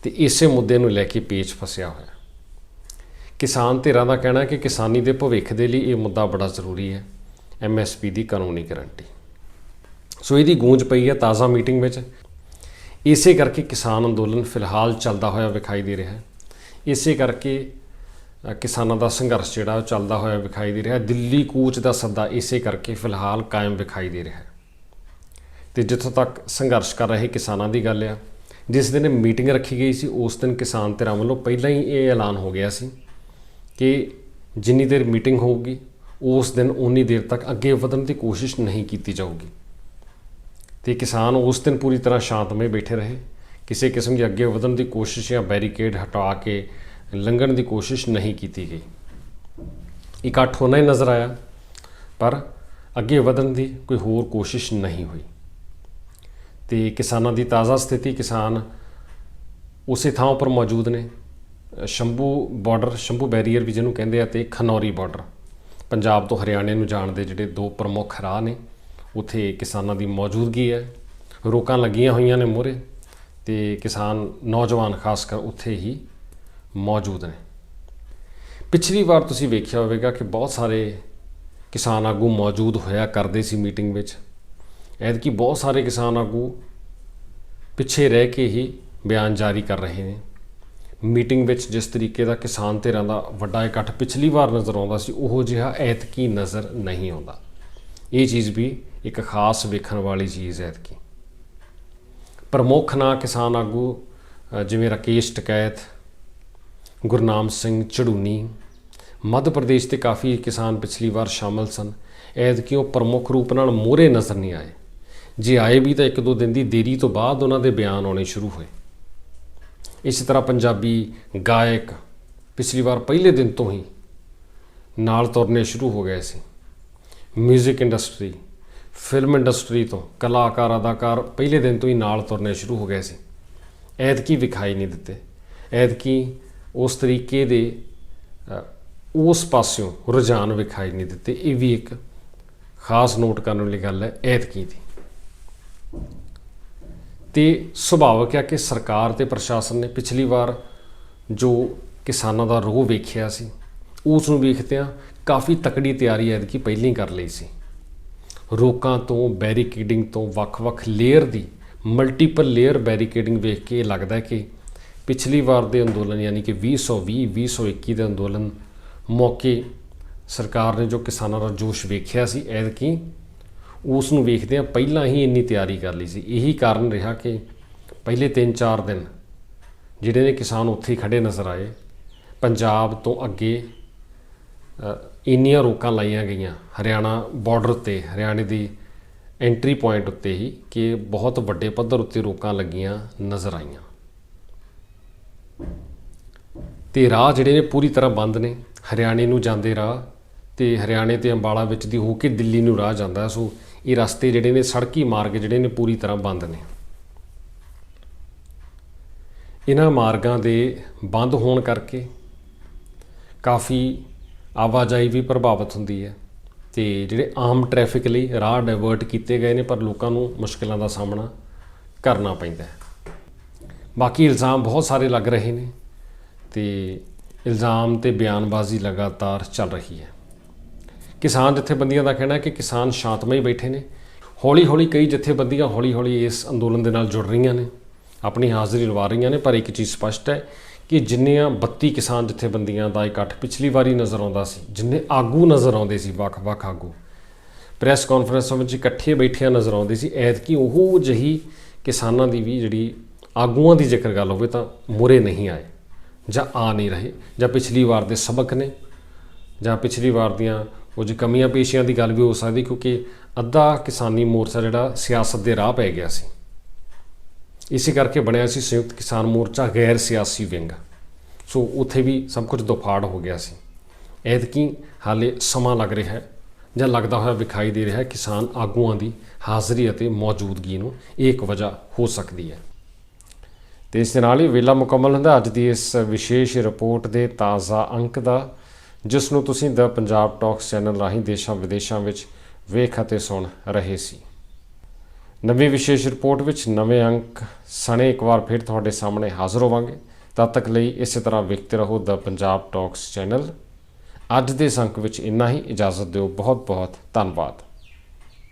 ਤੇ ਇਸੇ ਮੁੱਦੇ ਨੂੰ ਲੈ ਕੇ ਪੇਚ ਫਸਿਆ ਹੋਇਆ। ਕਿਸਾਨ ਧਿਰਾਂ ਦਾ ਕਹਿਣਾ ਹੈ ਕਿ ਕਿਸਾਨੀ ਦੇ ਭਵਿੱਖ ਦੇ ਲਈ ਇਹ ਮੁੱਦਾ ਬੜਾ ਜ਼ਰੂਰੀ ਹੈ। ਐਮਐਸਪੀ ਦੀ ਕਾਨੂੰਨੀ ਗਾਰੰਟੀ। ਸੋ ਇਹਦੀ ਗੂੰਜ ਪਈ ਹੈ ਤਾਜ਼ਾ ਮੀਟਿੰਗ ਵਿੱਚ। ਇਸੇ ਕਰਕੇ ਕਿਸਾਨ ਅੰਦੋਲਨ ਫਿਲਹਾਲ ਚੱਲਦਾ ਹੋਇਆ ਵਿਖਾਈ ਦੇ ਰਿਹਾ ਹੈ। ਇਸੇ ਕਰਕੇ ਕਿਸਾਨਾਂ ਦਾ ਸੰਘਰਸ਼ ਜਿਹੜਾ ਉਹ ਚੱਲਦਾ ਹੋਇਆ ਵਿਖਾਈ ਦੇ ਰਿਹਾ ਦਿੱਲੀ ਕੂਚ ਦਾ ਸੱਦਾ ਇਸੇ ਕਰਕੇ ਫਿਲਹਾਲ ਕਾਇਮ ਵਿਖਾਈ ਦੇ ਰਿਹਾ ਹੈ। ਤੇ ਜਿੱਥੋਂ ਤੱਕ ਸੰਘਰਸ਼ ਕਰ ਰਹੇ ਕਿਸਾਨਾਂ ਦੀ ਗੱਲ ਆ, ਜਿਸ ਦਿਨ ਮੀਟਿੰਗ ਰੱਖੀ ਗਈ ਸੀ, ਉਸ ਦਿਨ ਕਿਸਾਨ ਧਿਰਾਂ ਵੱਲੋਂ ਪਹਿਲਾਂ ਹੀ ਇਹ ਐਲਾਨ ਹੋ ਗਿਆ ਸੀ ਕਿ ਜਿੰਨੀ ਦੇਰ ਮੀਟਿੰਗ ਹੋਊਗੀ, ਉਸ ਦਿਨ ਉਨੀ ਦੇਰ ਤੱਕ ਅੱਗੇ ਵਧਣ ਦੀ ਕੋਸ਼ਿਸ਼ ਨਹੀਂ ਕੀਤੀ ਜਾਊਗੀ। ਤੇ ਕਿਸਾਨ ਉਸ ਦਿਨ ਪੂਰੀ ਤਰ੍ਹਾਂ ਸ਼ਾਂਤਮਈ ਬੈਠੇ ਰਹੇ। ਕਿਸੇ ਕਿਸਮ ਦੀ ਅੱਗੇ ਵਧਣ ਦੀ ਕੋਸ਼ਿਸ਼ ਜਾਂ ਬੈਰੀਕੇਡ ਹਟਾ ਕੇ ਲੰਘਣ ਦੀ ਕੋਸ਼ਿਸ਼ ਨਹੀਂ ਕੀਤੀ ਗਈ। ਇਕੱਠ ਹੋਣਾ ਹੀ ਨਜ਼ਰ ਆਇਆ, ਪਰ ਅੱਗੇ ਵਧਣ ਦੀ ਕੋਈ ਹੋਰ ਕੋਸ਼ਿਸ਼ ਨਹੀਂ ਹੋਈ। ਤੇ ਕਿਸਾਨਾਂ ਦੀ ਤਾਜ਼ਾ ਸਥਿਤੀ, ਕਿਸਾਨ ਉਸੇ ਥਾਂ ਉੱਪਰ ਮੌਜੂਦ ਨੇ। ਸ਼ੰਭੂ ਬਾਰਡਰ ਸ਼ੰਭੂ ਬੈਰੀਅਰ ਵੀ ਜਿਹਨੂੰ ਕਹਿੰਦੇ ਆ, ਤੇ ਖਨੌਰੀ ਬਾਰਡਰ ਪੰਜਾਬ ਤੋਂ ਹਰਿਆਣੇ ਨੂੰ ਜਾਣ ਦੇ ਜਿਹੜੇ ਦੋ ਪ੍ਰਮੁੱਖ ਰਾਹ ਨੇ ਉੱਥੇ ਕਿਸਾਨਾਂ ਦੀ ਮੌਜੂਦਗੀ ਹੈ। ਰੋਕਾਂ ਲੱਗੀਆਂ ਹੋਈਆਂ ਨੇ ਮੋਰੇ ਤੇ ਕਿਸਾਨ ਨੌਜਵਾਨ ਖਾਸ ਕਰ ਉੱਥੇ ਹੀ ਮੌਜੂਦ ਨੇ। ਪਿਛਲੀ ਵਾਰ ਤੁਸੀਂ ਵੇਖਿਆ ਹੋਵੇਗਾ ਕਿ ਬਹੁਤ ਸਾਰੇ ਕਿਸਾਨ ਆਗੂ ਮੌਜੂਦ ਹੋਇਆ ਕਰਦੇ ਸੀ ਮੀਟਿੰਗ ਵਿੱਚ। ਐਤਕੀ ਬਹੁਤ ਸਾਰੇ ਕਿਸਾਨ ਆਗੂ ਪਿੱਛੇ ਰਹਿ ਕੇ ਹੀ ਬਿਆਨ ਜਾਰੀ ਕਰ ਰਹੇ ਨੇ। ਮੀਟਿੰਗ ਵਿੱਚ ਜਿਸ ਤਰੀਕੇ ਦਾ ਕਿਸਾਨ ਧਿਰਾਂ ਦਾ ਵੱਡਾ ਇਕੱਠ ਪਿਛਲੀ ਵਾਰ ਨਜ਼ਰ ਆਉਂਦਾ ਸੀ, ਉਹੋ ਜਿਹਾ ਐਤਕੀ ਨਜ਼ਰ ਨਹੀਂ ਆਉਂਦਾ। ਇਹ ਚੀਜ਼ ਵੀ ਇੱਕ ਖਾਸ ਵੇਖਣ ਵਾਲੀ ਚੀਜ਼ ਹੈ ਐਤਕੀ। ਪ੍ਰਮੁੱਖ ਨਾਂ ਕਿਸਾਨ ਆਗੂ ਜਿਵੇਂ ਰਾਕੇਸ਼ ਟਕੈਤ, ਗੁਰਨਾਮ ਸਿੰਘ ਚੜੂਨੀ ਮੱਧ ਪ੍ਰਦੇਸ਼ ਤੇ ਕਾਫੀ ਕਿਸਾਨ ਪਿਛਲੀ ਵਾਰ ਸ਼ਾਮਲ ਸਨ। ਐਤਕੀ ਉਹ ਪ੍ਰਮੁੱਖ ਰੂਪ ਨਾਲ ਮੋਹਰੇ ਨਜ਼ਰ ਨਹੀਂ ਆਏ। ਜੇ ਆਏ ਵੀ ਤਾਂ ਇੱਕ ਦੋ ਦਿਨ ਦੀ ਦੇਰੀ ਤੋਂ ਬਾਅਦ ਉਹਨਾਂ ਦੇ ਬਿਆਨ ਆਉਣੇ ਸ਼ੁਰੂ ਹੋਏ। ਇਸੇ ਤਰ੍ਹਾਂ ਪੰਜਾਬੀ ਗਾਇਕ ਪਿਛਲੀ ਵਾਰ ਪਹਿਲੇ ਦਿਨ ਤੋਂ ਹੀ ਨਾਲ ਤੁਰਨੇ ਸ਼ੁਰੂ ਹੋ ਗਏ ਸੀ। 뮤직 ਇੰਡਸਟਰੀ ਫਿਲਮ ਇੰਡਸਟਰੀ ਤੋਂ ਕਲਾਕਾਰ, ਅਦਾਕਾਰ ਪਹਿਲੇ ਦਿਨ ਤੋਂ ਹੀ ਨਾਲ ਤੁਰਨੇ ਸ਼ੁਰੂ ਹੋ ਗਏ ਸੀ। ਐਤਕੀ ਵਿਖਾਈ ਨਹੀਂ ਦਿੱਤੇ। ਐਤਕੀ ਉਸ ਤਰੀਕੇ ਦੇ ਉਸ ਪਾਸਿਓਂ ਰੁਝਾਨ ਵਿਖਾਈ ਨਹੀਂ ਦਿੱਤੇ। ਇਹ ਵੀ ਇੱਕ ਖਾਸ ਨੋਟ ਕਰਨ ਵਾਲੀ ਗੱਲ ਹੈ, ਐਤਕੀ ਦੀ। ਤੇ ਸੁਭਾਵਕ ਹੈ ਕਿ ਸਰਕਾਰ ਤੇ ਪ੍ਰਸ਼ਾਸਨ ਨੇ ਪਿਛਲੀ ਵਾਰ ਜੋ ਕਿਸਾਨਾਂ ਦਾ ਰੋਹ ਵੇਖਿਆ ਸੀ, ਉਸ ਨੂੰ ਵੇਖਦਿਆਂ ਕਾਫੀ ਤਕੜੀ ਤਿਆਰੀ ਐਤਕੀ ਪਹਿਲਾਂ ਹੀ ਕਰ ਲਈ ਸੀ। ਰੋਕਾਂ ਤੋਂ, ਬੈਰੀਕੇਡਿੰਗ ਤੋਂ ਵੱਖ-ਵੱਖ ਲੇਅਰ ਦੀ, ਮਲਟੀਪਲ ਲੇਅਰ ਬੈਰੀਕੇਡਿੰਗ ਵੇਖ ਕੇ ਇਹ ਲੱਗਦਾ ਕਿ ਪਿਛਲੀ ਵਾਰ ਦੇ ਅੰਦੋਲਨ ਯਾਨੀ ਕਿ 2020 2021 ਦੇ ਅੰਦੋਲਨ ਮੌਕੇ ਸਰਕਾਰ ਨੇ ਜੋ ਕਿਸਾਨਾਂ ਦਾ ਜੋਸ਼ ਵੇਖਿਆ ਸੀ, ਐਤਕੀ ਉਸ ਨੂੰ ਵੇਖਦੇ ਆ ਪਹਿਲਾਂ ਹੀ ਇੰਨੀ ਤਿਆਰੀ ਕਰ ਲਈ ਸੀ। ਇਹੀ ਕਾਰਨ ਰਿਹਾ ਕਿ ਪਹਿਲੇ 3-4 ਦਿਨ ਜਿਹੜੇ ਨੇ ਕਿਸਾਨ ਉੱਥੇ ਹੀ ਖੜੇ ਨਜ਼ਰ ਆਏ। ਪੰਜਾਬ ਤੋਂ ਅੱਗੇ ਇੰਨੀਆਂ ਰੋਕਾਂ ਲਾਈਆਂ ਗਈਆਂ ਹਰਿਆਣਾ ਬਾਰਡਰ ਉੱਤੇ, ਹਰਿਆਣੇ ਦੀ ਐਂਟਰੀ ਪੁਆਇੰਟ ਉੱਤੇ ਹੀ ਕਿ ਬਹੁਤ ਵੱਡੇ ਪੱਧਰ ਉੱਤੇ ਰੋਕਾਂ ਲੱਗੀਆਂ ਨਜ਼ਰ ਆਈਆਂ। ਤੇ ਰਾਹ ਜਿਹੜੇ ਨੇ ਪੂਰੀ ਤਰ੍ਹਾਂ ਬੰਦ ਨੇ। ਹਰਿਆਣੇ ਨੂੰ ਜਾਂਦੇ ਰਾਹ ਤੇ ਹਰਿਆਣੇ ਤੇ ਅੰਬਾਲਾ ਵਿੱਚ ਦੀ ਹੋ ਕੇ ਦਿੱਲੀ ਨੂੰ ਰਾਹ ਜਾਂਦਾ ਸੋ ਇਹ ਰਸਤੇ ਜਿਹੜੇ ਨੇ, ਸੜਕੀ ਮਾਰਗ ਜਿਹੜੇ ਨੇ ਪੂਰੀ ਤਰ੍ਹਾਂ ਬੰਦ ਨੇ। ਇਹਨਾਂ ਮਾਰਗਾਂ ਦੇ ਬੰਦ ਹੋਣ ਕਰਕੇ ਕਾਫੀ ਆਵਾਜਾਈ ਵੀ ਪ੍ਰਭਾਵਿਤ ਹੁੰਦੀ ਹੈ। ਤੇ ਜਿਹੜੇ ਆਮ ਟ੍ਰੈਫਿਕ ਲਈ ਰਾਹ ਡਾਇਵਰਟ ਕੀਤੇ ਗਏ ਨੇ, ਪਰ ਲੋਕਾਂ ਨੂੰ ਮੁਸ਼ਕਲਾਂ ਦਾ ਸਾਹਮਣਾ ਕਰਨਾ ਪੈਂਦਾ ਹੈ। ਬਾਕੀ ਇਲਜ਼ਾਮ ਬਹੁਤ ਸਾਰੇ ਲੱਗ ਰਹੇ ਨੇ ਤੇ ਇਲਜ਼ਾਮ ਤੇ ਬਿਆਨਬਾਜ਼ੀ ਲਗਾਤਾਰ ਚੱਲ ਰਹੀ ਹੈ। ਕਿਸਾਨ ਜਥੇਬੰਦੀਆਂ ਦਾ ਕਹਿਣਾ ਹੈ ਕਿ ਕਿਸਾਨ ਸ਼ਾਂਤਮਈ ਬੈਠੇ ਨੇ। ਹੌਲੀ-ਹੌਲੀ ਕਈ ਜਥੇਬੰਦੀਆਂ ਹੌਲੀ-ਹੌਲੀ ਇਸ ਅੰਦੋਲਨ ਦੇ ਨਾਲ ਜੁੜ ਰਹੀਆਂ ਨੇ। ਆਪਣੀ ਹਾਜ਼ਰੀ ਲਵਾ ਰਹੀਆਂ ਨੇ, ਪਰ ਇੱਕ ਚੀਜ਼ ਸਪਸ਼ਟ ਹੈ ਕਿ ਜਿੰਨੀਆਂ 32 ਕਿਸਾਨ ਜਥੇਬੰਦੀਆਂ ਦਾ ਇਕੱਠ ਪਿਛਲੀ ਵਾਰੀ ਨਜ਼ਰ ਆਉਂਦਾ ਸੀ, ਜਿੰਨੇ ਆਗੂ ਨਜ਼ਰ ਆਉਂਦੇ ਸੀ ਵੱਖ-ਵੱਖ ਆਗੂ। ਪ੍ਰੈਸ ਕਾਨਫਰੰਸਾਂ ਵਿੱਚ ਇਕੱਠੇ ਬੈਠਿਆਂ ਨਜ਼ਰ ਆਉਂਦੇ ਸੀ, ਐਤਕੀ ਉਹ ਜਹੀ ਕਿਸਾਨਾਂ ਦੀ ਵੀ ਜਿਹੜੀ ਆਗੂਆਂ ਦੀ ਜੇਕਰ ਗੱਲ ਹੋਵੇ ਤਾਂ ਮੁਰੇ ਨਹੀਂ ਆਏ, ਜਾਂ ਆ ਨਹੀਂ ਰਹੇ, ਜਾਂ ਪਿਛਲੀ ਵਾਰ ਦੇ ਸਬਕ ਨੇ, ਜਾਂ ਪਿਛਲੀ ਵਾਰ ਦੀਆਂ ਕੁਝ ਕਮੀਆਂ ਪੇਸ਼ੀਆਂ ਦੀ ਗੱਲ ਵੀ ਹੋ ਸਕਦੀ, ਕਿਉਂਕਿ ਅੱਧਾ ਕਿਸਾਨੀ ਮੋਰਚਾ ਜਿਹੜਾ ਸਿਆਸਤ ਦੇ ਰਾਹ ਪੈ ਗਿਆ ਸੀ। ਇਸੇ ਕਰਕੇ ਬਣਿਆ ਸੀ ਸੰਯੁਕਤ ਕਿਸਾਨ ਮੋਰਚਾ ਗੈਰ ਸਿਆਸੀ ਵਿੰਗ। ਸੋ ਉੱਥੇ ਵੀ ਸਭ ਕੁਝ ਦੁਫਾੜ ਹੋ ਗਿਆ ਸੀ। ਐਤਕੀ ਹਾਲੇ ਸਮਾਂ ਲੱਗ ਰਿਹਾ ਹੈ, ਜਾਂ ਲੱਗਦਾ ਹੋਇਆ ਵਿਖਾਈ ਦੇ ਰਿਹਾ ਹੈ ਕਿਸਾਨ ਆਗੂਆਂ ਦੀ ਹਾਜ਼ਰੀ ਅਤੇ ਮੌਜੂਦਗੀ ਨੂੰ ਇਹ ਇੱਕ ਵਜ੍ਹਾ ਹੋ ਸਕਦੀ ਹੈ। ਤੇ ਇਸ ਦੇ ਨਾਲ ਹੀ ਵੇਲਾ ਮੁਕੰਮਲ ਹੁੰਦਾ ਅੱਜ ਦੀ ਇਸ ਵਿਸ਼ੇਸ਼ ਰਿਪੋਰਟ ਦੇ ਤਾਜ਼ਾ ਅੰਕ ਦਾ, ਜਿਸ ਨੂੰ ਤੁਸੀਂ ਦ ਪੰਜਾਬ ਟਾਕਸ ਚੈਨਲ ਰਾਹੀਂ ਦੇਸ਼ਾਂ ਵਿਦੇਸ਼ਾਂ ਵਿੱਚ ਵੇਖ ਅਤੇ ਸੁਣ ਰਹੇ ਸੀ। ਨਵੀਂ ਵਿਸ਼ੇਸ਼ ਰਿਪੋਰਟ ਵਿੱਚ ਨਵੇਂ ਅੰਕ ਸਣੇ ਇੱਕ ਵਾਰ ਫਿਰ ਤੁਹਾਡੇ ਸਾਹਮਣੇ ਹਾਜ਼ਰ ਹੋਵਾਂਗੇ। ਤਦ ਤੱਕ ਲਈ ਇਸੇ ਤਰ੍ਹਾਂ ਵੇਖਦੇ ਰਹੋ ਦ ਪੰਜਾਬ ਟਾਕਸ ਚੈਨਲ। ਅੱਜ ਦੇ ਇਸ ਅੰਕ ਵਿੱਚ ਇੰਨਾ ਹੀ। ਇਜਾਜ਼ਤ ਦਿਓ। ਬਹੁਤ ਬਹੁਤ ਧੰਨਵਾਦ।